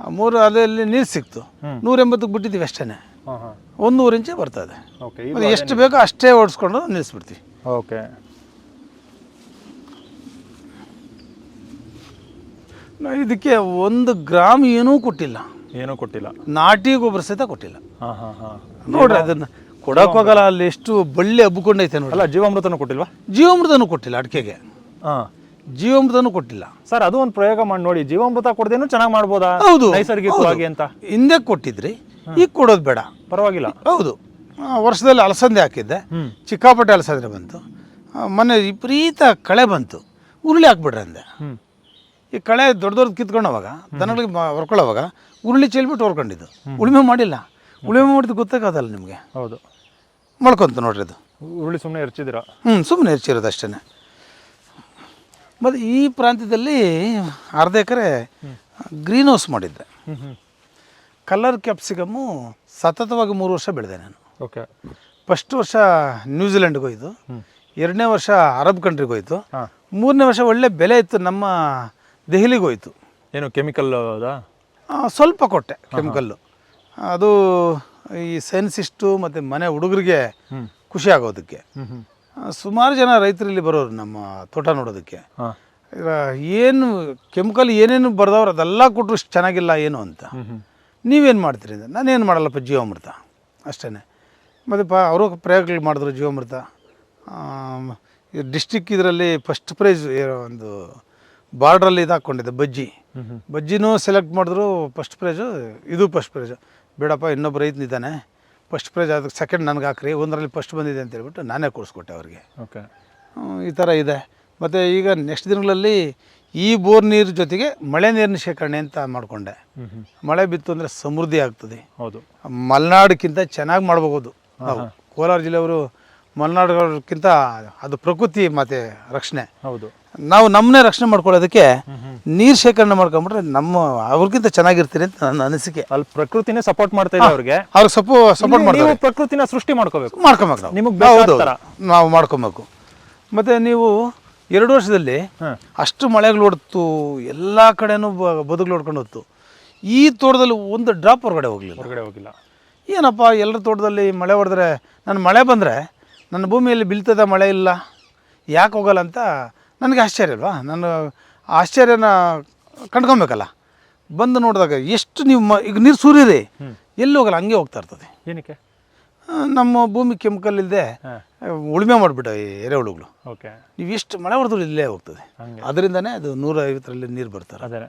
ಮೂರು ಅದಲ್ಲಿ ನೀರು ಸಿಕ್ತು. ನೂರ ಎಂಬತ್ತಕ್ಕೆ ಬಿಟ್ಟಿದ್ದೀವಿ ಅಷ್ಟೇನೆ. ಒಂದು ಹಾಂ. ಒಂದೂವರೆ ಇಂಚೆ ಬರ್ತದೆ ಎಷ್ಟು ಬೇಕೋ ಅಷ್ಟೇ ಓಡಿಸ್ಕೊಂಡು ನಿಲ್ಲಿಸ್ಬಿಡ್ತೀವಿ ಓಕೆ ನಾ ಇದಕ್ಕೆ ಒಂದು ಗ್ರಾಮ್ ಏನೂ ಕೊಟ್ಟಿಲ್ಲ. ಏನೂ ಕೊಟ್ಟಿಲ್ಲ. ನಾಟಿ ಗೊಬ್ಬರ ಸಹಿತ ಕೊಟ್ಟಿಲ್ಲ. ಹಾಂ ಹಾಂ ಹಾಂ. ನೋಡ್ರಿ ಅದನ್ನ ಕೊಡಕ್ ಹೋಗಲ್ಲ ಅಲ್ಲಿ ಎಷ್ಟು ಬಳ್ಳಿ ಹಬ್ಬಿಕೊಂಡೈತೆ ನೋಡಿ ಅಲ್ಲ ಜೀವಾಮೃತನೂ ಕೊಟ್ಟಿಲ್ವಾ? ಜೀವಾಮೃತನೂ ಕೊಟ್ಟಿಲ್ಲ ಅಡಿಕೆಗೆ. ಹಾಂ. ಜೀವಾಮೃತನೂ ಕೊಟ್ಟಿಲ್ಲ. ಸರ್ ಅದು ಒಂದು ಪ್ರಯೋಗ ಮಾಡಿ ನೋಡಿ. ಜೀವಾಮೃತ ಕೊಡದೇನು ಚೆನ್ನಾಗಿ ಮಾಡ್ಬೋದಾ? ಹೌದು ನೈಸರ್ಗಿಕವಾಗಿ ಅಂತ. ಹಿಂದೆ ಕೊಟ್ಟಿದ್ರಿ ಈಗ ಕೊಡೋದು ಬೇಡ. ಪರವಾಗಿಲ್ಲ. ಹೌದು. ಆ, ವರ್ಷದಲ್ಲಿ ಅಲಸಂದೆ ಹಾಕಿದ್ದೆ. ಚಿಕ್ಕಾಪಟ್ಟೆ ಅಲಸಂದ್ರೆ ಬಂತು. ಆ, ಮೊನ್ನೆ ವಿಪರೀತ ಕಳೆ ಬಂತು. ಉರುಳಿ ಹಾಕ್ಬಿಡ್ರಿ ಅಂದೆ ಹ್ಞೂ ಈ ಕಳೆ ದೊಡ್ಡ ದೊಡ್ಡ ಕಿತ್ಕೊಂಡವಾಗ ದನಗಳಿಗೆ ಹೊರ್ಕೊಳ್ಳೋವಾಗ ಉರುಳಿ ಚೆಲ್ಬಿಟ್ಟು ಹೊರ್ಕೊಂಡಿದ್ದು. ಉಳುಮೆ ಮಾಡಿಲ್ಲ. ಉಳುಮೆ ಮಾಡಿದ್ದು ಗೊತ್ತಾಗೋದಲ್ಲ ನಿಮಗೆ? ಹೌದು. ಮಳ್ಕೊಂತ ನೋಡ್ರಿ ಅದು. ಉರುಳಿ ಸುಮ್ಮನೆ ಎರ್ಚಿದ್ದೀರಾ? ಹ್ಞೂ ಸುಮ್ಮನೆ ಎರ್ಚಿರೋದು ಅಷ್ಟೇ ಮತ್ತು ಈ ಪ್ರಾಂತ್ಯದಲ್ಲಿ ಅರ್ಧ ಎಕರೆ ಗ್ರೀನ್ ಹೌಸ್ ಮಾಡಿದ್ದೆ. ಕಲರ್ ಕ್ಯಾಪ್ಸಿಕಮ್ಮು ಸತತವಾಗಿ ಮೂರು ವರ್ಷ ಬೆಳೆದೆ ನಾನು. ಓಕೆ. ಫಸ್ಟ್ ವರ್ಷ ನ್ಯೂಜಿಲೆಂಡ್ಗೆ ಹೋಯ್ತು. ಎರಡನೇ ವರ್ಷ ಅರಬ್ ಕಂಟ್ರಿಗೆ ಹೋಯ್ತು. ಮೂರನೇ ವರ್ಷ ಒಳ್ಳೆ ಬೆಲೆ ಇತ್ತು ನಮ್ಮ ದೆಹಲಿಗೆ ಹೋಯಿತು. ಏನು ಕೆಮಿಕಲ್ ಅದಾ? ಸ್ವಲ್ಪ ಕೊಟ್ಟೆ ಕೆಮಿಕಲ್ಲು. ಅದು ಈ ಸೈನ್ಸಿಸ್ಟು ಮತ್ತು ಮನೆ ಹುಡುಗರಿಗೆ ಖುಷಿ ಆಗೋದಕ್ಕೆ. ಸುಮಾರು ಜನ ರೈತರಲ್ಲಿ ಬರೋರು ನಮ್ಮ ತೋಟ ನೋಡೋದಕ್ಕೆ. ಏನು ಕೆಮಿಕಲ್ ಏನೇನು ಬರ್ದವ್ರು ಅದೆಲ್ಲ ಕೊಟ್ಟರು ಇಷ್ಟು ಚೆನ್ನಾಗಿಲ್ಲ ಏನು ಅಂತ. ನೀವೇನು ಮಾಡ್ತೀರಿ ಅಂತ. ನಾನೇನು ಮಾಡಲ್ಲಪ್ಪ ಜೀವಾಮೃತ? ಅಷ್ಟೇ ಮತ್ತು ಪ ಅವರು ಪ್ರಯೋಗಗಳು ಮಾಡಿದ್ರು ಜೀವಾಮೃತ. ಡಿಸ್ಟಿಕ್ ಇದರಲ್ಲಿ ಫಸ್ಟ್ ಪ್ರೈಸ್ ಒಂದು ಬಾರ್ಡ್ರಲ್ಲಿ ಇದು ಹಾಕ್ಕೊಂಡಿದ್ದೆ ಬಜ್ಜಿ ಬಜ್ಜಿನೂ ಸೆಲೆಕ್ಟ್ ಮಾಡಿದ್ರು ಫಸ್ಟ್ ಪ್ರೈಜು ಇದು ಫಸ್ಟ್ ಪ್ರೈಜು. ಬೇಡಪ್ಪ ಇನ್ನೊಬ್ಬ ರೈತನಿದ್ದಾನೆ ಫಸ್ಟ್ ಪ್ರೈಜ್ ಅದಕ್ಕೆ ಸೆಕೆಂಡ್ ನನಗೆ ಹಾಕ್ರಿ ಒಂದರಲ್ಲಿ ಫಸ್ಟ್ ಬಂದಿದೆ ಅಂತ ಹೇಳ್ಬಿಟ್ಟು ನಾನೇ ಕೊಡಿಸ್ಕೊಟ್ಟೆ ಅವ್ರಿಗೆ. ಓಕೆ. ಈ ಥರ ಇದೆ. ಮತ್ತು ಈಗ ನೆಕ್ಸ್ಟ್ ದಿನಗಳಲ್ಲಿ ಈ ಬೋರ್ ನೀರು ಜೊತೆಗೆ ಮಳೆ ನೀರಿನ ಶೇಖರಣೆ ಅಂತ ಮಾಡಿಕೊಂಡೆ. ಮಳೆ ಬಿತ್ತು ಅಂದರೆ ಸಮೃದ್ಧಿ ಆಗ್ತದೆ. ಹೌದು. ಮಲೆನಾಡಕ್ಕಿಂತ ಚೆನ್ನಾಗಿ ಮಾಡ್ಬೋದು ನಾವು ಕೋಲಾರ ಜಿಲ್ಲೆಯವರು ಮಲೆನಾಡುಗಳಕ್ಕಿಂತ ಅದು ಪ್ರಕೃತಿ ಮತ್ತೆ ರಕ್ಷಣೆ. ಹೌದು. ನಾವು ನಮ್ಮನ್ನೇ ರಕ್ಷಣೆ ಮಾಡ್ಕೊಳ್ಳೋದಕ್ಕೆ ನೀರು ಶೇಖರಣೆ ಮಾಡ್ಕೊಂಡ್ಬಿಟ್ರೆ ನಮ್ಮ ಅವ್ರಿಗಿಂತ ಚೆನ್ನಾಗಿರ್ತೀರಿ ಅಂತ ನನ್ನ ಅನಿಸಿಕೆ. ಅಲ್ಲಿ ಪ್ರಕೃತಿನೇ ಸಪೋರ್ಟ್ ಮಾಡ್ತಾ ಇದೆ ಅವ್ರಿಗೆ. ಅವ್ರಿಗೆ ಸಪೋ ಸಪೋರ್ಟ್ ಮಾಡ್ತಾರೆ. ಪ್ರಕೃತಿನ ಸೃಷ್ಟಿ ಮಾಡ್ಕೋಬೇಕು. ಮಾಡ್ಕೊಬೇಕು ನಾವು. ನಿಮಗೆ ಹೌದು. ನಾವು ಮಾಡ್ಕೊಬೇಕು. ಮತ್ತು ನೀವು ಎರಡು ವರ್ಷದಲ್ಲಿ ಅಷ್ಟು ಮಳೆಗಳು ಹೊಡ್ತು ಎಲ್ಲ ಕಡೆನೂ ಬ- ಬದುಗಳು ಹೊಡ್ಕೊಂಡು ಹೋಗ್ತು ಈ ತೋಟದಲ್ಲಿ ಒಂದು ಡ್ರಾಪ್ ಹೊರಗಡೆ ಹೋಗಲಿಲ್ಲ. ಹೊರಗಡೆ ಹೋಗಿಲ್ಲ. ಏನಪ್ಪ ಎಲ್ಲರ ತೋಟದಲ್ಲಿ ಮಳೆ ಹೊಡೆದ್ರೆ ನಾನು ಮಳೆ ಬಂದರೆ ನನ್ನ ಭೂಮಿಯಲ್ಲಿ ಬೀಳ್ತದ ಮಳೆ ಇಲ್ಲ ಯಾಕೆ ಹೋಗಲ್ಲ ಅಂತ ನನಗೆ ಆಶ್ಚರ್ಯ ಅಲ್ವಾ? ನಾನು ಆಶ್ಚರ್ಯನ ಕಂಡ್ಕೊಬೇಕಲ್ಲ. ಬಂದು ನೋಡಿದಾಗ ಎಷ್ಟು ನೀವು ಮ ಈಗ ನೀರು ಸುರಿದೆ ಎಲ್ಲಿ ಹೋಗಲ್ಲ ಹಂಗೆ ಹೋಗ್ತಾ ಇರ್ತದೆ. ಏನಕ್ಕೆ? ನಮ್ಮ ಭೂಮಿ ಕೆಮಿಕಲ್ ಇಲ್ಲದೆ ಉಳುಮೆ ಮಾಡಿಬಿಟ್ಟ ಈ ಎರೆಹುಳುಗಳು. ಓಕೆ. ನೀವು ಎಷ್ಟು ಮಳೆ ಹೊಡೆದ್ರು ಇಲ್ಲೇ ಹೋಗ್ತದೆ. ಹಂಗೆ. ಅದರಿಂದನೇ ಅದು ನೂರ ಐವತ್ತರಲ್ಲಿ ನೀರು ಬರ್ತಾರೆ. ಅದೇ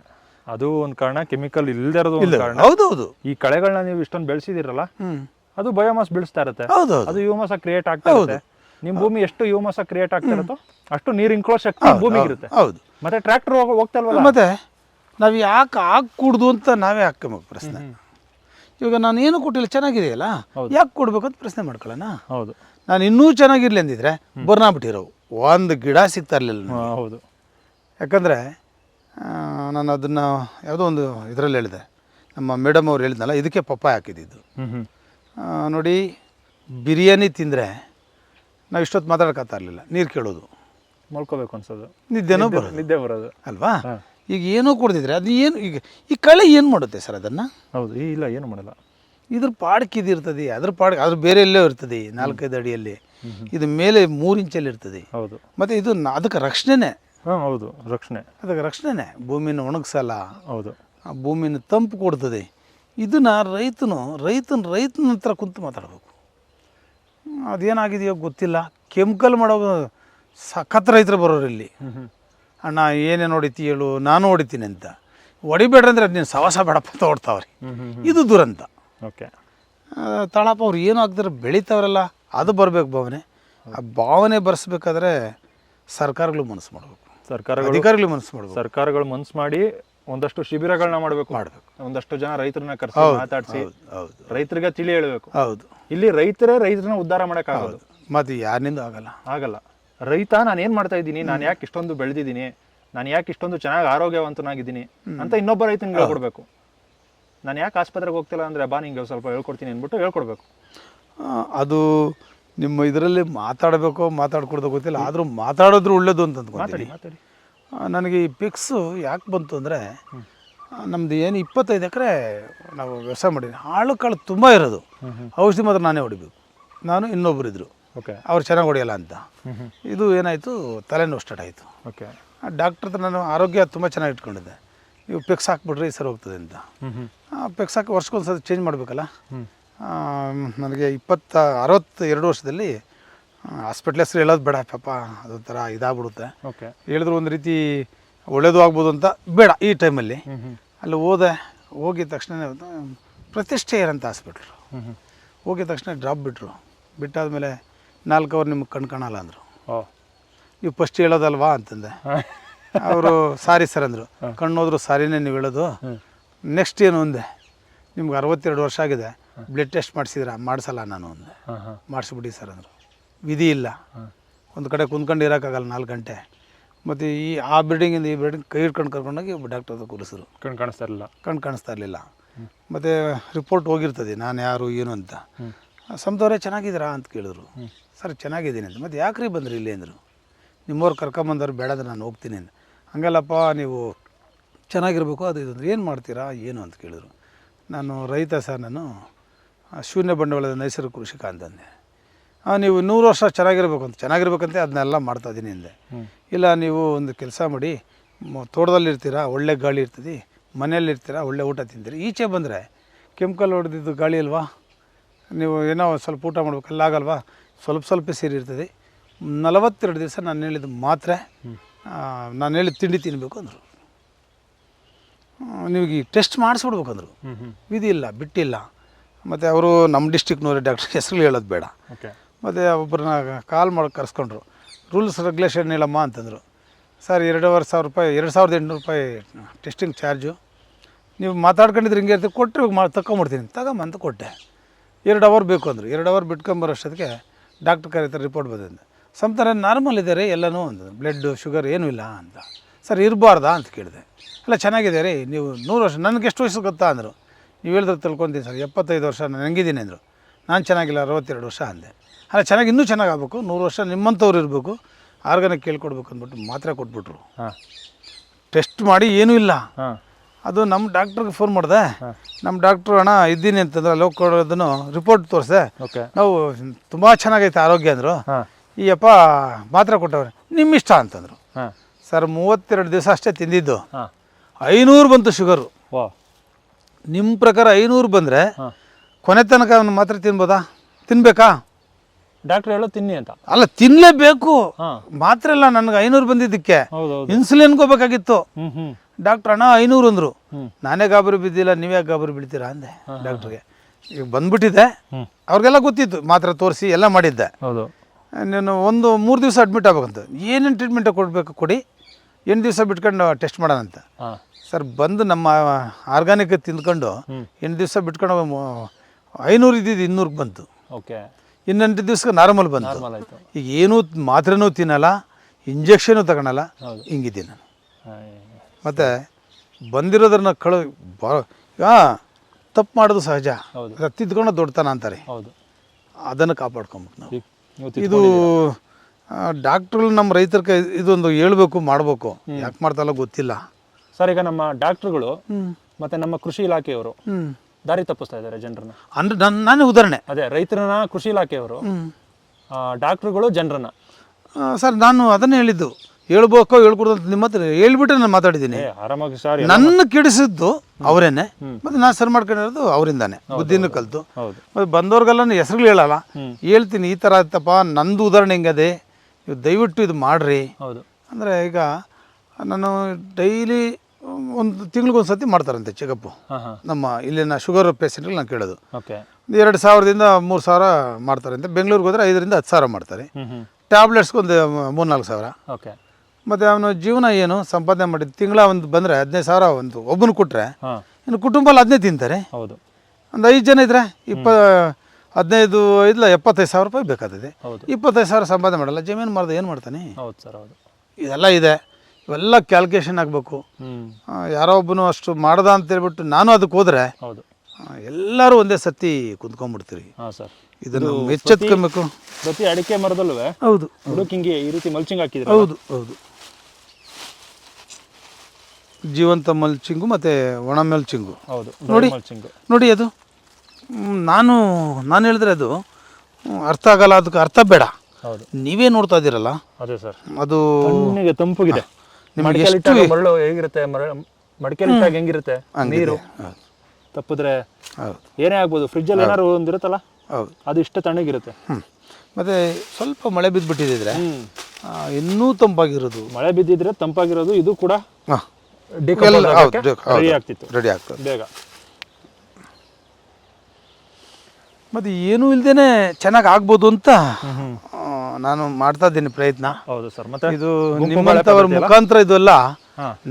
ಅದು ಒಂದು ಕಾರಣ ಕೆಮಿಕಲ್ ಇಲ್ಲದೆ ಇರೋದು ಹೌದು ಹೌದು ಈ ಕಳೆಗಳನ್ನ ನೀವು ಇಷ್ಟೊಂದು ಬೆಳೆಸಿದಿರಲ್ಲ ಅದು ಬಯೋಮಾಸ್ ಬೆಳೆಸ್ತಾ ಇರುತ್ತೆ. ಹೌದು ಅದು ಯುವಮಾಸ ಕ್ರಿಯೇಟ್ ಆಗ್ತಾ ಇರುತ್ತೆ. ನಿಮ್ಮ ಭೂಮಿ ಎಷ್ಟು ಯುವಮಾಸ ಕ್ರಿಯೇಟ್ ಆಗ್ತಾ ಇರುತ್ತೋ ಅಷ್ಟು ನೀರು ಇಂಕ್ಲೋ ಶಕ್ತಿ ಭೂಮಿಗೆ ಇರುತ್ತೆ. ಹೌದು. ಮತ್ತೆ ಟ್ರ್ಯಾಕ್ಟರ್ ಹೋಗ್ತಲ್ವಲ್ಲ ಮತ್ತೆ ನಾವು ಯಾಕೆ ಹಾಕ್ಕೂಡ್ದು ಅಂತ ನಾವೇ ಹಾಕ್ಕೊಬೇಕು ಪ್ರಶ್ನೆ. ಇವಾಗ ನಾನು ಏನು ಕೊಟ್ಟಿಲ್ಲ ಚೆನ್ನಾಗಿದೆಯಲ್ಲ? ಯಾಕೆ ಕೊಡ್ಬೇಕು ಅಂತ ಪ್ರಶ್ನೆ ಮಾಡ್ಕೊಳ್ಳೋಣ? ಹೌದು. ನಾನು ಇನ್ನೂ ಚೆನ್ನಾಗಿರ್ಲಿ ಅಂದಿದ್ರೆ ಬರ್ನಾ ಬಿಟ್ಟಿರೋ ಒಂದು ಗಿಡ ಸಿಗ್ತಾ ಇರಲಿಲ್ಲ ಹೌದು. ಯಾಕಂದರೆ ನಾನು ಅದನ್ನು ಯಾವುದೋ ಒಂದು ಇದರಲ್ಲಿ ಹೇಳಿದೆ. ನಮ್ಮ ಮೇಡಮ್ ಅವ್ರು ಹೇಳಿದ್ನಲ್ಲ ಇದಕ್ಕೆ ಪಪ್ಪಾಯ ಹಾಕಿದ್ದು. ನೋಡಿ ಬಿರಿಯಾನಿ ತಿಂದರೆ ನಾವು ಇಷ್ಟೊತ್ತು ಮಾತಾಡೋಕ್ಕಾಗ್ತಾ ಇರಲಿಲ್ಲ. ನೀರು ಕೇಳೋದು. ಮಲ್ಕೋಬೇಕು ಅನ್ಸೋದು. ನಿದ್ದೆನೋ ಬರೋದು. ನಿದ್ದೆ ಬರೋದು. ಅಲ್ವಾ. ಈಗ ಏನೋ ಕೊಡ್ತಿದ್ರೆ ಅದು ಏನು ಈಗ ಈ ಕಳೆ ಏನು ಮಾಡುತ್ತೆ ಸರ್ ಅದನ್ನು? ಹೌದು ಈ ಇಲ್ಲ ಏನು ಮಾಡಲ್ಲ. ಇದ್ರ ಪಾಡಕ್ಕೆ ಇದು ಇರ್ತದೆ ಅದ್ರ ಪಾಡಕ್ಕೆ ಅದ್ರ ಬೇರೆ ಎಲ್ಲೋ ಇರ್ತದೆ ನಾಲ್ಕೈದು ಅಡಿಯಲ್ಲಿ. ಇದು ಮೇಲೆ ಮೂರು ಇಂಚಲ್ಲಿ ಇರ್ತದೆ. ಹೌದು. ಮತ್ತು ಇದು ನ- ಅದಕ್ಕೆ ರಕ್ಷಣೆನೇ. ಹಾಂ ಹೌದು ರಕ್ಷಣೆ. ಅದಕ್ಕೆ ರಕ್ಷಣೆನೇ. ಭೂಮಿನ ಒಣಗಿಸಲ್ಲ. ಹೌದು. ಆ ಭೂಮಿನ ತಂಪು ಕೊಡ್ತದೆ. ಇದನ್ನು ರೈತನು ರೈತನ ರೈತನ ಹತ್ರ ಕುಂತು ಮಾತಾಡಬೇಕು. ಅದೇನಾಗಿದೆಯೋ ಗೊತ್ತಿಲ್ಲ. ಕೆಮಿಕಲ್ ಮಾಡೋ ಸಖತ್ ರೈತರು ಬರೋರು ಇಲ್ಲಿ. ಅಣ್ಣ ಏನೇನು ಹೊಡಿತಿ ಹೇಳು ನಾನು ಹೊಡಿತೀನಿ ಅಂತ. ಹೊಡಿಬೇಡ್ರಿ ಅಂದರೆ ನೀನು ಸವಾಸ ಬೇಡಪ್ಪ ಹ್ಮ್ ಇದು ದುರಂತ. ಓಕೆ. ತಳಪ್ಪ ತಾಳಪ್ಪ ಅವ್ರು ಏನು ಆಗ್ತಾರೆ ಬೆಳೀತಾವ್ರಲ್ಲ ಅದು ಬರಬೇಕು ಭಾವನೆ. ಆ ಭಾವನೆ ಬರೆಸ್ಬೇಕಾದ್ರೆ ಸರ್ಕಾರಗಳು ಮನಸ್ಸು ಮಾಡಬೇಕು. ಸರ್ಕಾರಗಳು ಅಧಿಕಾರಿಗಳು ಮನಸ್ಸು ಮಾಡಬೇಕು. ಸರ್ಕಾರಗಳು ಮನಸ್ಸು ಮಾಡಿ ಒಂದಷ್ಟು ಶಿಬಿರಗಳನ್ನ ಮಾಡಬೇಕು. ಮಾಡಬೇಕು. ಒಂದಷ್ಟು ಜನ ರೈತರನ್ನ ಕರೆಸಿ ಮಾತಾಡಿಸಿ ರೈತರಿಗೆ ತಿಳಿ ಹೇಳಬೇಕು. ಹೌದು. ಇಲ್ಲಿ ರೈತರೇ ರೈತರನ್ನ ಉದ್ಧಾರ ಮಾಡೋಕ್ಕಾಗೋದು. ಮತ್ತೆ ಯಾರಿಂದ ಆಗಲ್ಲ. ಆಗಲ್ಲ. ರೈತ ನಾನು ಏನು ಮಾಡ್ತಾ ಇದ್ದೀನಿ? ನಾನು ಯಾಕೆ ಇಷ್ಟೊಂದು ಬೆಳೆದಿದ್ದೀನಿ? ನಾನು ಯಾಕೆ ಇಷ್ಟೊಂದು ಚೆನ್ನಾಗಿ ಆರೋಗ್ಯವಂತನಾಗಿದ್ದೀನಿ? ಅಂತ ಇನ್ನೊಬ್ಬ ರೈತನಿಗೆ ಹೇಳ್ಕೊಡ್ಬೇಕು. ನಾನು ಯಾಕೆ ಆಸ್ಪತ್ರೆಗೆ ಹೋಗ್ತಿಲ್ಲ ಅಂದರೆ ಬಾ ನಿಂಗೆ ಸ್ವಲ್ಪ ಹೇಳ್ಕೊಡ್ತೀನಿ ಅಂದ್ಬಿಟ್ಟು ಹೇಳ್ಕೊಡ್ಬೇಕು. ಅದು ನಿಮ್ಮ ಇದರಲ್ಲಿ ಮಾತಾಡಬೇಕೋ ಮಾತಾಡ್ಕೊಡ್ದೋ ಗೊತ್ತಿಲ್ಲ. ಆದರೂ ಮಾತಾಡೋದ್ರೂ ಒಳ್ಳೇದು ಅಂತ ಮಾತಾಡಿ ಮಾತಾಡಿ. ನನಗೆ ಈ ಪಿಕ್ಸು ಯಾಕೆ ಬಂತು ಅಂದರೆ ನಮ್ಮದು ಏನು ಇಪ್ಪತ್ತೈದು ಎಕರೆ ನಾವು ವ್ಯವಸಾಯ ಮಾಡಿದ್ವಿ. ಆಳು ಕಾಳು ತುಂಬ ಇರೋದು. ಔಷಧಿ ಮಾತ್ರ ನಾನೇ ಹೊಡಿಬೇಕು. ನಾನು ಇನ್ನೊಬ್ಬರು ಇದ್ದರು ಓಕೆ. ಅವ್ರು ಚೆನ್ನಾಗಿ ಹೊಡೆಯಲ್ಲ ಅಂತ. ಇದು ಏನಾಯಿತು ತಲೆನೋವು ಸ್ಟಾರ್ಟ್ ಆಯಿತು. ಓಕೆ. ಡಾಕ್ಟ್ರ್ ಹತ್ರ ನಾನು ಆರೋಗ್ಯ ತುಂಬ ಚೆನ್ನಾಗಿ ಇಟ್ಕೊಂಡಿದ್ದೆ. ನೀವು ಪೆಕ್ಸ್ ಹಾಕ್ಬಿಟ್ರೆ ಸರಿ ಹೋಗ್ತದೆ ಅಂತ. ಪಿಕ್ಸ್ ಹಾಕಿ ವರ್ಷಕ್ಕೊಂದು ಸತಿ ಚೇಂಜ್ ಮಾಡಬೇಕಲ್ಲ ನನಗೆ ಇಪ್ಪತ್ತ ಅರವತ್ತು ಎರಡು ವರ್ಷದಲ್ಲಿ ಹಾಸ್ಪಿಟ್ಲ್ ಹೆಸರು ಹೇಳೋದು ಬೇಡ ಪಾಪ ಅದೊಂಥರ ಇದಾಗ್ಬಿಡುತ್ತೆ. ಓಕೆ. ಹೇಳಿದ್ರು ಒಂದು ರೀತಿ ಒಳ್ಳೇದು ಆಗ್ಬೋದು ಅಂತ ಬೇಡ ಈ ಟೈಮಲ್ಲಿ. ಅಲ್ಲಿ ಹೋದೆ ಹೋಗಿದ ತಕ್ಷಣ ಪ್ರತಿಷ್ಠೆ ಇರೋಂಥ ಹಾಸ್ಪಿಟ್ಲು. ಹೋಗಿದ ತಕ್ಷಣ ಡ್ರಾಪ್ ಬಿಟ್ಟರು ಬಿಟ್ಟಾದಮೇಲೆ ನಾಲ್ಕು ಅವರ್ ನಿಮ್ಗೆ ಕಣ್ ಕಾಣಲ್ಲ ಅಂದರು. ನೀವು ಫಸ್ಟ್ ಹೇಳೋದಲ್ವಾ ಅಂತಂದೆ. ಅವರು ಸಾರಿ ಸರ್ ಅಂದರು. ಕಣ್ಣೋದ್ರು ಸಾರಿನೇ ನೀವು ಹೇಳೋದು. ನೆಕ್ಸ್ಟ್ ಏನು ಒಂದೆ ನಿಮ್ಗೆ ಅರವತ್ತೆರಡು ವರ್ಷ ಆಗಿದೆ. ಬ್ಲಡ್ ಟೆಸ್ಟ್ ಮಾಡಿಸಿದ್ರ? ಮಾಡಿಸಲ್ಲ ನಾನು ಅಂದೆ. ಮಾಡಿಸ್ಬಿಡಿ ಸರ್ ಅಂದರು. ವಿಧಿ ಇಲ್ಲ. ಒಂದು ಕಡೆ ಕುಂದ್ಕೊಂಡು ಇರೋಕ್ಕಾಗಲ್ಲ ನಾಲ್ಕು ಗಂಟೆ. ಮತ್ತು ಈ ಆ ಬಿಲ್ಡಿಂಗಿಂದ ಈ ಬಿಲ್ಡಿಂಗ್ ಕೈ ಹಿಡ್ಕೊಂಡು ಕರ್ಕೊಂಡೋಗಿ ಡಾಕ್ಟರ್ ಅದು ಕೂರಿಸಿದ್ರು. ಕಣ್ ಕಾಣಿಸ್ತಾ ಇರಲಿಲ್ಲ. ಕಣ್ಣು ಕಾಣಿಸ್ತಾ ಇರಲಿಲ್ಲ. ಮತ್ತು ರಿಪೋರ್ಟ್ ಹೋಗಿರ್ತದೆ ನಾನು ಯಾರು ಏನು ಅಂತ. ಸಂತವರೇ ಚೆನ್ನಾಗಿದ್ದೀರಾ ಅಂತ ಕೇಳಿದ್ರು. ಸರ್ ಚೆನ್ನಾಗಿದ್ದೀನಿ ಅಂತ. ಮತ್ತು ಯಾಕ್ರಿ ಬಂದ್ರಿ ಇಲ್ಲಿ ಅಂದರು. ನಿಮ್ಮವ್ರು ಕರ್ಕೊಂಬಂದವ್ರು ಬೇಡದ್ರೆ ನಾನು ಹೋಗ್ತೀನಿ ಅಂತ ಹಂಗಲ್ಲಪ್ಪ ನೀವು ಚೆನ್ನಾಗಿರ್ಬೇಕು ಅದು ಇದು ಏನು ಮಾಡ್ತೀರಾ ಏನು ಅಂತ ಕೇಳಿದ್ರು. ನಾನು ರೈತ ಸರ್ ನಾನು ಶೂನ್ಯ ಬಂಡವಾಳದ ನೈಸರ್ಗಿಕ ಕೃಷಿಕ ಅಂತಂದೆ ನೀವು ನೂರು ವರ್ಷ ಚೆನ್ನಾಗಿರ್ಬೇಕು ಅಂತ ಚೆನ್ನಾಗಿರ್ಬೇಕಂತ ಅದನ್ನೆಲ್ಲ ಮಾಡ್ತಾ ಇದ್ದೀನಿ ಹಿಂದೆ ಇಲ್ಲ ನೀವು ಒಂದು ಕೆಲಸ ಮಾಡಿ ತೋಟದಲ್ಲಿ ಇರ್ತೀರಾ ಒಳ್ಳೆ ಗಾಳಿ ಇರ್ತದೆ ಮನೆಯಲ್ಲಿ ಇರ್ತೀರಾ ಒಳ್ಳೆ ಊಟ ತಿಂತೀರಿ ಈಚೆ ಬಂದರೆ ಕೆಮಿಕಲ್ ಹೊಡೆದಿದ್ದು ಗಾಳಿ ಅಲ್ವಾ? ನೀವು ಏನೋ ಒಂದ್ ಸ್ವಲ್ಪ ಊಟ ಮಾಡ್ಬೇಕಲ್ಲ ಆಗಲ್ವಾ? ಸ್ವಲ್ಪ ಸ್ವಲ್ಪ ಸೇರಿ ಇರ್ತದೆ. ನಲವತ್ತೆರಡು ದಿವಸ ನಾನು ಹೇಳಿದ ಮಾತ್ರೆ ನಾನು ಹೇಳಿದ ತಿಂಡಿ ತಿನ್ನಬೇಕು ಅಂದರು. ನಿಮಗೆ ಟೆಸ್ಟ್ ಮಾಡಿಸ್ಬಿಡ್ಬೇಕಂದ್ರು. ವಿಧಿ ಇಲ್ಲ ಬಿಟ್ಟಿಲ್ಲ. ಮತ್ತು ಅವರು ನಮ್ಮ ಡಿಸ್ಟಿಕ್ನವರೇ ಡಾಕ್ಟರ್ ಹೆಸರು ಹೇಳೋದು ಬೇಡ. ಓಕೆ ಮತ್ತು ಒಬ್ಬರನ್ನ ಕಾಲ್ ಮಾಡಿ ಕರೆಸ್ಕೊಂಡ್ರು. ರೂಲ್ಸ್ ರೆಗ್ಯುಲೇಷನ್ ಇಲ್ಲಮ್ಮ ಅಂತಂದರು. ಸರ್, ಎರಡೂವರೆ ಸಾವಿರ ರೂಪಾಯಿ, ಎರಡು ಸಾವಿರದ ಎಂಟುನೂರು ರೂಪಾಯಿ ಟೆಸ್ಟಿಂಗ್ ಚಾರ್ಜು. ನೀವು ಮಾತಾಡ್ಕೊಂಡಿದ್ರೆ ಹಿಂಗೆ ಇರ್ತೀವಿ ಕೊಟ್ಟರೆ ಮಾ ತಗೊಂಬಿಡ್ತೀನಿ ತಗೊಂಬಂತ ಕೊಟ್ಟೆ. ಎರಡು ಅವರ್ ಬೇಕು ಅಂದರು. ಎರಡು ಅವರ್ ಬಿಟ್ಕೊಂಬರೋಷ್ಟೊತ್ತಿಗೆ ಡಾಕ್ಟ್ರ್ ಕರೀತಾರೆ ರಿಪೋರ್ಟ್ ಬಂದಿದ್ದೆ ಸಂತಾನ ನಾರ್ಮಲ್ ಇದ್ದಾರೆ ಎಲ್ಲನೂ ಒಂದು ಬ್ಲಡ್ಡು ಶುಗರ್ ಏನೂ ಇಲ್ಲ ಅಂತ. ಸರ್, ಇರಬಾರ್ದಾ? ಅಂತ ಕೇಳಿದೆ. ಅಲ್ಲ, ಚೆನ್ನಾಗಿದೆ ರೀ. ನೀವು ನೂರು ವರ್ಷ, ನನಗೆ ಎಷ್ಟು ವಯಸ್ಸು ಗೊತ್ತಾ? ಅಂದರು. ನೀವು ಹೇಳಿದ್ರೆ ತಿಳ್ಕೊತೀನಿ ಸರ್. ಎಪ್ಪತ್ತೈದು ವರ್ಷ ನಾನು ಹೆಂಗಿದ್ದೀನಿ ಅಂದರು. ನಾನು ಚೆನ್ನಾಗಿಲ್ಲ, ಅರವತ್ತೆರಡು ವರ್ಷ ಅಂದೆ. ಅಲ್ಲ ಚೆನ್ನಾಗಿ ಇನ್ನೂ ಚೆನ್ನಾಗಾಗಬೇಕು. ನೂರು ವರ್ಷ ನಿಮ್ಮಂಥವ್ರು ಇರಬೇಕು. ಆರ್ಗಾನಿಕ್ ಕೇಳ್ಕೊಡ್ಬೇಕು ಅಂದ್ಬಿಟ್ಟು ಮಾತ್ರೆ ಕೊಟ್ಬಿಟ್ರು. ಹಾಂ. ಟೆಸ್ಟ್ ಮಾಡಿ ಏನೂ ಇಲ್ಲ. ಹಾಂ. ಅದು ನಮ್ಮ ಡಾಕ್ಟ್ರಿಗೆ ಫೋನ್ ಮಾಡಿದೆ. ನಮ್ಮ ಡಾಕ್ಟ್ರು ಅಣ್ಣ ಇದ್ದೀನಿ ಅಂತಂದ್ರೆ ಹೋಗಿ ಕೊಡೋದನ್ನು ರಿಪೋರ್ಟ್ ತೋರಿಸ್ದೆ. ಓಕೆ. ನಾವು ತುಂಬ ಚೆನ್ನಾಗೈತೆ ಆರೋಗ್ಯ ಅಂದರು. ಈ ಅಪ್ಪ ಮಾತ್ರೆ ಕೊಟ್ಟವ್ರೆ. ನಿಮ್ಮ ಇಷ್ಟ ಅಂತಂದರು. ಸರ್ ಮೂವತ್ತೆರಡು ದಿವಸ ಅಷ್ಟೇ ತಿಂದಿದ್ದು. ಐನೂರು ಬಂತು ಶುಗರು ನಿಮ್ಮ ಪ್ರಕಾರ ಐನೂರು ಬಂದರೆ ಕೊನೆ ತನಕ ಅವ್ನು ಮಾತ್ರೆ ತಿನ್ಬೋದಾ? ತಿನ್ಬೇಕಾ? ಡಾಕ್ಟ್ರ್ ಹೇಳೋ ತಿನ್ನಿ ಅಂತ. ಅಲ್ಲ ತಿನ್ನಲೇಬೇಕು ಮಾತ್ರ ಅಲ್ಲ ನನಗೆ ಐನೂರು ಬಂದಿದ್ದಕ್ಕೆ. ಇನ್ಸುಲಿನ್ ಹೋಗ್ಬೇಕಾಗಿತ್ತು ಡಾಕ್ಟರ್ ಅಣ್ಣ ಐನೂರು ಅಂದರು. ನಾನೇ ಗಾಬರಿ ಬಿದ್ದಿಲ್ಲ ನೀವೇ ಗಾಬರಿ ಬೀಳ್ತೀರಾ ಅಂದೆ ಡಾಕ್ಟರ್ಗೆ. ಈಗ ಬಂದ್ಬಿಟ್ಟಿದೆ. ಅವ್ರಿಗೆಲ್ಲ ಗೊತ್ತಿತ್ತು ಮಾತ್ರ ತೋರಿಸಿ ಎಲ್ಲ ಮಾಡಿದ್ದೆ. ಹೌದು. ನಾನು ಒಂದು ಮೂರು ದಿವಸ ಅಡ್ಮಿಟ್ ಆಗ್ಬೇಕಂತ. ಏನೇನು ಟ್ರೀಟ್ಮೆಂಟ್ ಕೊಡಬೇಕು ಕೊಡಿ. ಎಂಟು ದಿವಸ ಬಿಟ್ಕೊಂಡು ಟೆಸ್ಟ್ ಮಾಡೋಣ ಅಂತ. ಸರ್ ಬಂದು ನಮ್ಮ ಆರ್ಗಾನಿಕ್ ತಿಂದ್ಕೊಂಡು. ಎಂಟು ದಿವಸ ಬಿಟ್ಕೊಂಡು ಐನೂರು ಇದ್ದಿದ್ದು ಇನ್ನೂರಿಗೆ ಬಂತು. ಓಕೆ. ಇನ್ನೆಂಟು ದಿವ್ಸಕ್ಕೆ ನಾರ್ಮಲ್ ಬಂತು. ನಾರ್ಮಲ್ ಆಯಿತು. ಈಗ ಏನೂ ಮಾತ್ರೆನೂ ತಿನ್ನಲ್ಲ ಇಂಜೆಕ್ಷನು ತಗೊಳಲ್ಲ. ಹಿಂಗಿದ್ದೀನಿ ನಾನು. ಮತ್ತು ಬಂದಿರೋದನ್ನ ಕಳು ಬ ಹಾಂ ತಪ್ಪು ಮಾಡೋದು ಸಹಜ. ಹೌದು. ಅದು ತಿದ್ಕೊಂಡು ದೊಡ್ಡತನ ಅಂತಾರೆ. ಹೌದು. ಅದನ್ನು ಕಾಪಾಡ್ಕೊಬೇಕು ನಾವು. ಇದು ಡಾಕ್ಟ್ರು ನಮ್ಮ ರೈತರ ಕೈ ಇದೊಂದು ಹೇಳ್ಬೇಕು ಮಾಡಬೇಕು. ಯಾಕೆ ಮಾಡ್ತಲ್ಲ ಗೊತ್ತಿಲ್ಲ. ಸರ್ ಈಗ ನಮ್ಮ ಡಾಕ್ಟ್ರುಗಳು ಮತ್ತು ಮತ್ತೆ ನಮ್ಮ ಕೃಷಿ ಇಲಾಖೆಯವರು ಹ್ಞೂ ದಾರಿ ತಪ್ಪಿಸ್ತಾ ಇದ್ದಾರೆ ಜನರನ್ನ. ಅಂದ್ರೆ ನನ್ನ ನಾನೇ ಉದಾಹರಣೆ. ಅದೇ ರೈತರನ್ನ ಕೃಷಿ ಇಲಾಖೆಯವರು ಡಾಕ್ಟ್ರುಗಳು ಜನರನ್ನ. ಸರ್ ನಾನು ಅದನ್ನೇ ಹೇಳಿದ್ದು. ಹೇಳ್ಬೇಕೋ ಹೇಳ್ಕೊಡ್ದು ಅಂತ ನಿಮ್ಮ ಹತ್ರ ಹೇಳ್ಬಿಟ್ಟು ನಾನು ಮಾತಾಡಿದ್ದೀನಿ. ಆರಾಮಾಗಿ ಸರ್ ನನ್ನ ಕೆಡಿಸಿದ್ದು ಅವರೇನೆ. ಮತ್ತೆ ನಾನು ಸರ್ ಮಾಡ್ಕೊಂಡಿರೋದು ಅವರಿಂದಾನೆ. ಬುದ್ಧಿನೂ ಕಲಿತು. ಮತ್ತೆ ಮತ್ತು ಬಂದವ್ರಿಗೆಲ್ಲ ಹೆಸರುಗಳು ಹೇಳಲ್ಲ. ಹೇಳ್ತೀನಿ ಈ ಥರ ಆಯ್ತಪ್ಪ ನಂದು ಉದಾಹರಣೆ ಹಿಂಗದೆ? ನೀವು ದಯವಿಟ್ಟು ಇದು ಮಾಡ್ರಿ. ಹೌದು. ಅಂದರೆ ಈಗ ನಾನು ಡೈಲಿ ಒಂದು ತಿಂಗ್ಳಿಗೊಂದು ಸತಿ ಮಾಡ್ತಾರಂತೆ ಚೆಕಪ್ಪು ನಮ್ಮ ಇಲ್ಲಿನ ಶುಗರ್ ಪೇಷಂಟ್ಗಳು ನಾನು ಕೇಳೋದು. ಎರಡು ಸಾವಿರದಿಂದ ಮೂರು ಸಾವಿರ ಮಾಡ್ತಾರಂತೆ. ಬೆಂಗಳೂರಿಗೆ ಹೋದರೆ ಐದರಿಂದ ಹತ್ತು ಸಾವಿರ ಮಾಡ್ತಾರೆ. ಟ್ಯಾಬ್ಲೆಟ್ಸ್ಗೆ ಒಂದು ಮೂರು ನಾಲ್ಕು ಸಾವಿರ. ಓಕೆ. ಮತ್ತು ಅವನು ಜೀವನ ಏನು ಸಂಪಾದನೆ ಮಾಡಿದ್ದು ತಿಂಗಳ ಒಂದು ಬಂದರೆ ಹದಿನೈದು ಸಾವಿರ ಒಂದು ಒಬ್ಬನು ಕೊಟ್ಟರೆ ಇನ್ನು ಕುಟುಂಬಲ್ಲಿ ಅದನ್ನೇ ತಿಂತಾರೆ. ಹೌದು. ಒಂದು ಐದು ಜನ ಇದ್ದರೆ ಇಪ್ಪ ಹದಿನೈದು ಇಲ್ಲ ಎಪ್ಪತ್ತೈದು ಸಾವಿರ ರೂಪಾಯಿ ಬೇಕಾಗ್ತದೆ ಇಪ್ಪತ್ತೈದು ಸಾವಿರ ಸಂಪಾದನೆ ಮಾಡಲ್ಲ. ಜಮೀನು ಮಾರ್ದ ಏನು ಮಾಡ್ತಾನೆ? ಹೌದು ಸರ್ ಹೌದು. ಇದೆಲ್ಲ ಇದೆ. ಇವೆಲ್ಲ ಕ್ಯಾಲ್ಕುಲೇಷನ್ ಆಗಬೇಕು. ಯಾರೋ ಒಬ್ಬನು ಅಷ್ಟು ಮಾಡ್ದ ಅಂತ ಹೇಳ್ಬಿಟ್ಟು ನಾನು ಅದಕ್ಕೆ ಹೋದ್ರೆ ಹೌದು. ಎಲ್ಲರೂ ಒಂದೇ ಸತಿ ಕುಂತ್ಕೊಂಡ್ಬಿಡ್ತೀರಿ. ಹಾಂ ಸರ್. ಇದನ್ನು ಎಚ್ಚೆತ್ಕೊಬೇಕು ಪ್ರತಿ ಅಡಿಕೆ ಮರದಲ್ಲೂ ಹೌದು. ಹಿಂಗೆ ಈ ರೀತಿ ಮಲ್ಚಿಂಗ್ ಹಾಕಿದ್ರೆ ಹೌದು ಹೌದು. ಜೀವಂತ ಮಲ್ಚಿಂಗು ಮತ್ತು ಒಣ ಮಲ್ಚಿಂಗು ಹೌದು ನೋಡಿ. ಮಲ್ಚಿಂಗ್ ನೋಡಿ ಅದು. ನಾನು ನಾನು ಹೇಳಿದ್ರೆ ಅದು ಅರ್ಥ ಆಗಲ್ಲ ಅದಕ್ಕೆ ಅರ್ಥ ಬೇಡ. ನೀವೇ ನೋಡ್ತಾ ಇದ್ದೀರಲ್ಲ? ಅದೇ ಸರ್. ಅದು ತಂಪುಗಿದೆ. ನಿಮ್ಗೆ ಮರಳು ಹೇಗಿರುತ್ತೆ? ಮರ ಮಡಿಕೆಲಿಟ್ಟಾಗ ಹೆಂಗಿರುತ್ತೆ? ನೀರು? ತಪ್ಪಿದ್ರೆ ಏನೇ ಆಗ್ಬೋದು ಫ್ರಿಜ್ಜಲ್ಲಿ ಏನಾದ್ರು ಒಂದಿರುತ್ತಲ್ಲ? ಅದು ಇಷ್ಟ ತಣ್ಣಗಿರುತ್ತೆ. ಮತ್ತೆ ಸ್ವಲ್ಪ ಮಳೆ ಬಿದ್ದುಬಿಟ್ಟಿದ್ರೆ ಇನ್ನೂ ತಂಪಾಗಿರೋದು. ಮಳೆ ಬಿದ್ದಿದ್ರೆ ತಂಪಾಗಿರೋದು ಇದು ಕೂಡ ರೆಡಿ ಆಗ್ತಿತ್ತು. ರೆಡಿ ಆಗ್ತದೆ. ಬೇಗ. ಮತ್ತು ಏನೂ ಇಲ್ದೇನೆ ಚೆನ್ನಾಗಿ ಆಗ್ಬೋದು ಅಂತ ನಾನು ಮಾಡ್ತಾ ಇದ್ದೀನಿ ಪ್ರಯತ್ನ. ಹೌದು ಸರ್ ಮತ್ತೆ ಇದು ನಿಮ್ಮಂಥವ್ರ? ಮುಖಾಂತರ ಇದೆಲ್ಲ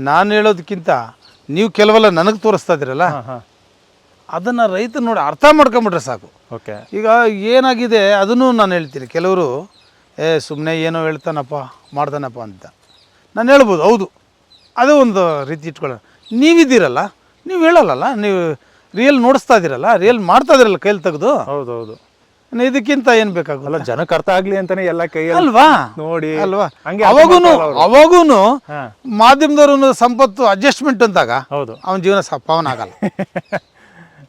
ನಾನು ಹೇಳೋದಕ್ಕಿಂತ ನೀವು ಕೆಲವೆಲ್ಲ ನನಗೆ ತೋರಿಸ್ತಾ ಇದ್ದೀರಲ್ಲ ಅದನ್ನ ರೈತರು ನೋಡಿ ಅರ್ಥ ಮಾಡ್ಕೊಂಬಿಟ್ರೆ ಸಾಕು. ಓಕೆ. ಈಗ ಏನಾಗಿದೆ ಅದನ್ನು ನಾನು ಹೇಳ್ತೀನಿ. ಕೆಲವರು ಏ ಸುಮ್ಮನೆ ಏನೋ ಹೇಳ್ತಾನಪ್ಪ ಮಾಡ್ತಾನಪ್ಪ ಅಂತ. ನಾನು ಹೇಳ್ಬೋದು ಹೌದು. ಅದು ಒಂದು ರೀತಿ ಇಟ್ಕೊಳ್ಳೋಣ. ನೀವಿದ್ದೀರಲ್ಲ ನೀವು ಹೇಳಲ್ಲಲ್ಲ ನೀವು ರಿಯಲ್ ನೋಡಿಸ್ತಾ ಇದ್ದೀರಲ್ಲ ರಿಯಲ್ ಮಾಡ್ತಾ ಇದ್ರಲ್ಲ ಕೈಲಿ ತೆಗೆದು? ಹೌದು ಹೌದು ಇನ್ನು ಇದಕ್ಕಿಂತ ಏನು ಬೇಕಾಗಲ್ಲ ಅಲ್ಲ ಜನಕ್ಕೆ ಅರ್ಥ ಆಗ್ಲಿ ಅಂತಾನೆ ಎಲ್ಲ ಕೈಯಲ್ಲಿ ಅಲ್ವಾ? ನೋಡಿ. ಅಲ್ವಾ? ಹಂಗೆ ಅವಾಗೂನು ಅವಾಗೂನು ಹಾ. ಮಾಧ್ಯಮದವ್ರನ್ನ ಸಂಪತ್ತು ಅಡ್ಜಸ್ಟ್ಮೆಂಟ್ ಅಂತಾಗ ಹೌದು. ಅವನ ಜೀವನ ಸ ಪಾವನ ಆಗಲ್ಲ. <laughs>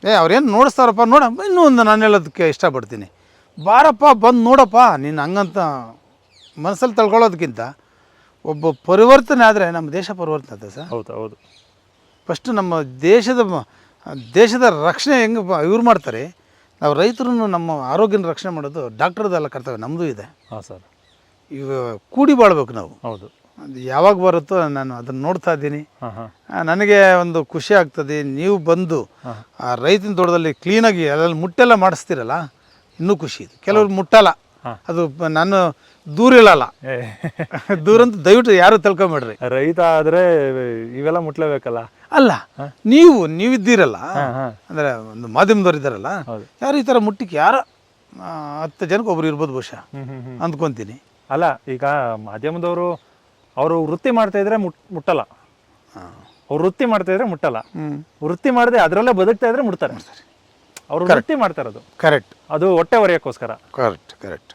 ಏ ಅವ್ರೇನು ನೋಡಿಸ್ತಾರಪ್ಪ ನೋಡ ಇನ್ನೂ ಒಂದು ನಾನು ಹೇಳೋದಕ್ಕೆ ಇಷ್ಟಪಡ್ತೀನಿ. ಬಾರಪ್ಪ ಬಂದು ನೋಡಪ್ಪ ನೀನು ಹಂಗಂತ ಮನಸ್ಸಲ್ಲಿ ತಳ್ಕೊಳ್ಳೋದಕ್ಕಿಂತ ಒಬ್ಬ ಪರಿವರ್ತನೆ ಆದರೆ ನಮ್ಮ ದೇಶ ಪರಿವರ್ತನೆ ಆಗ್ತದೆ ಸರ್? ಹೌದು ಹೌದು. ಫಸ್ಟ್ ನಮ್ಮ ದೇಶದ ಮ- ದೇಶದ ರಕ್ಷಣೆ ಹೆಂಗೆ ಇವ್ರು ಮಾಡ್ತಾರೆ ನಾವು ರೈತರನ್ನು ನಮ್ಮ ಆರೋಗ್ಯನ ರಕ್ಷಣೆ ಮಾಡೋದು ಡಾಕ್ಟರ್ದೆಲ್ಲ ಕರ್ತವ್ಯ ನಮ್ಮದು ಇದೆ. ಹಾಂ ಸರ್. ಈಗ ಕೂಡಿ ಬಾಳ್ಬೇಕು ನಾವು. ಹೌದು. ಅದು ಯಾವಾಗ ಬರುತ್ತೋ ನಾನು ಅದನ್ನು ನೋಡ್ತಾ ಇದ್ದೀನಿ. ನನಗೆ ಒಂದು ಖುಷಿ ಆಗ್ತದೆ ನೀವು ಬಂದು. ಆ ರೈತನ ತೋಟದಲ್ಲಿ ಕ್ಲೀನಾಗಿ ಅದರಲ್ಲಿ ಮುಟ್ಟೆಲ್ಲ ಮಾಡಿಸ್ತೀರಲ್ಲ ಇನ್ನೂ ಖುಷಿ ಇದೆ. ಕೆಲವ್ರು ಮುಟ್ಟಲ್ಲ. ಅದು ನಾನು ದೂರ ಇಲ್ಲಲ್ಲ. <laughs> ದೂರಂತೂ ದಯವಿಟ್ಟು ಯಾರು ತಿಳ್ಕೊಂಬೇಡ್ರಿ. ರೈತ ಆದರೆ ಇವೆಲ್ಲ ಮುಟ್ಲೇಬೇಕಲ್ಲ. ಅಲ್ಲ ನೀವು ನೀವಿದ್ದೀರಲ್ಲ ಇದ್ದೀರಲ್ಲ ಹಾಂ. ಅಂದರೆ ಒಂದು ಮಾಧ್ಯಮದವ್ರು ಇದ್ದಾರಲ್ಲ ಯಾರು ಈ ತರ ಮುಟ್ಟಿಕ್ ಯಾರ ಹತ್ತು ಜನಕ್ಕೆ ಒಬ್ರು ಇರ್ಬೋದು ಬಹುಶಃ ಅಂದ್ಕೊತೀನಿ. ಅಲ್ಲ ಈಗ ಮಾಧ್ಯಮದವರು ಅವರು ವೃತ್ತಿ ಮಾಡ್ತಾ ಇದ್ರೆ ಮುಟ್ ಮುಟ್ಟಲ್ಲ. ಅವ್ರು ವೃತ್ತಿ ಮಾಡ್ತಾ ಇದ್ರೆ ಮುಟ್ಟಲ್ಲ. ವೃತ್ತಿ ಮಾಡದೆ ಅದರಲ್ಲೇ ಬದುಕ್ತಾ ಇದ್ರೆ ಮುಟ್ತಾರೆ. ಅವರು ವೃತ್ತಿ ಮಾಡ್ತಾ ಇರೋದು. ಕರೆಕ್ಟ್ ಅದು ಹೊಟ್ಟೆ ಹೊರೆಯಕ್ಕೋಸ್ಕರ ಕರೆಕ್ಟ್ ಕರೆಕ್ಟ್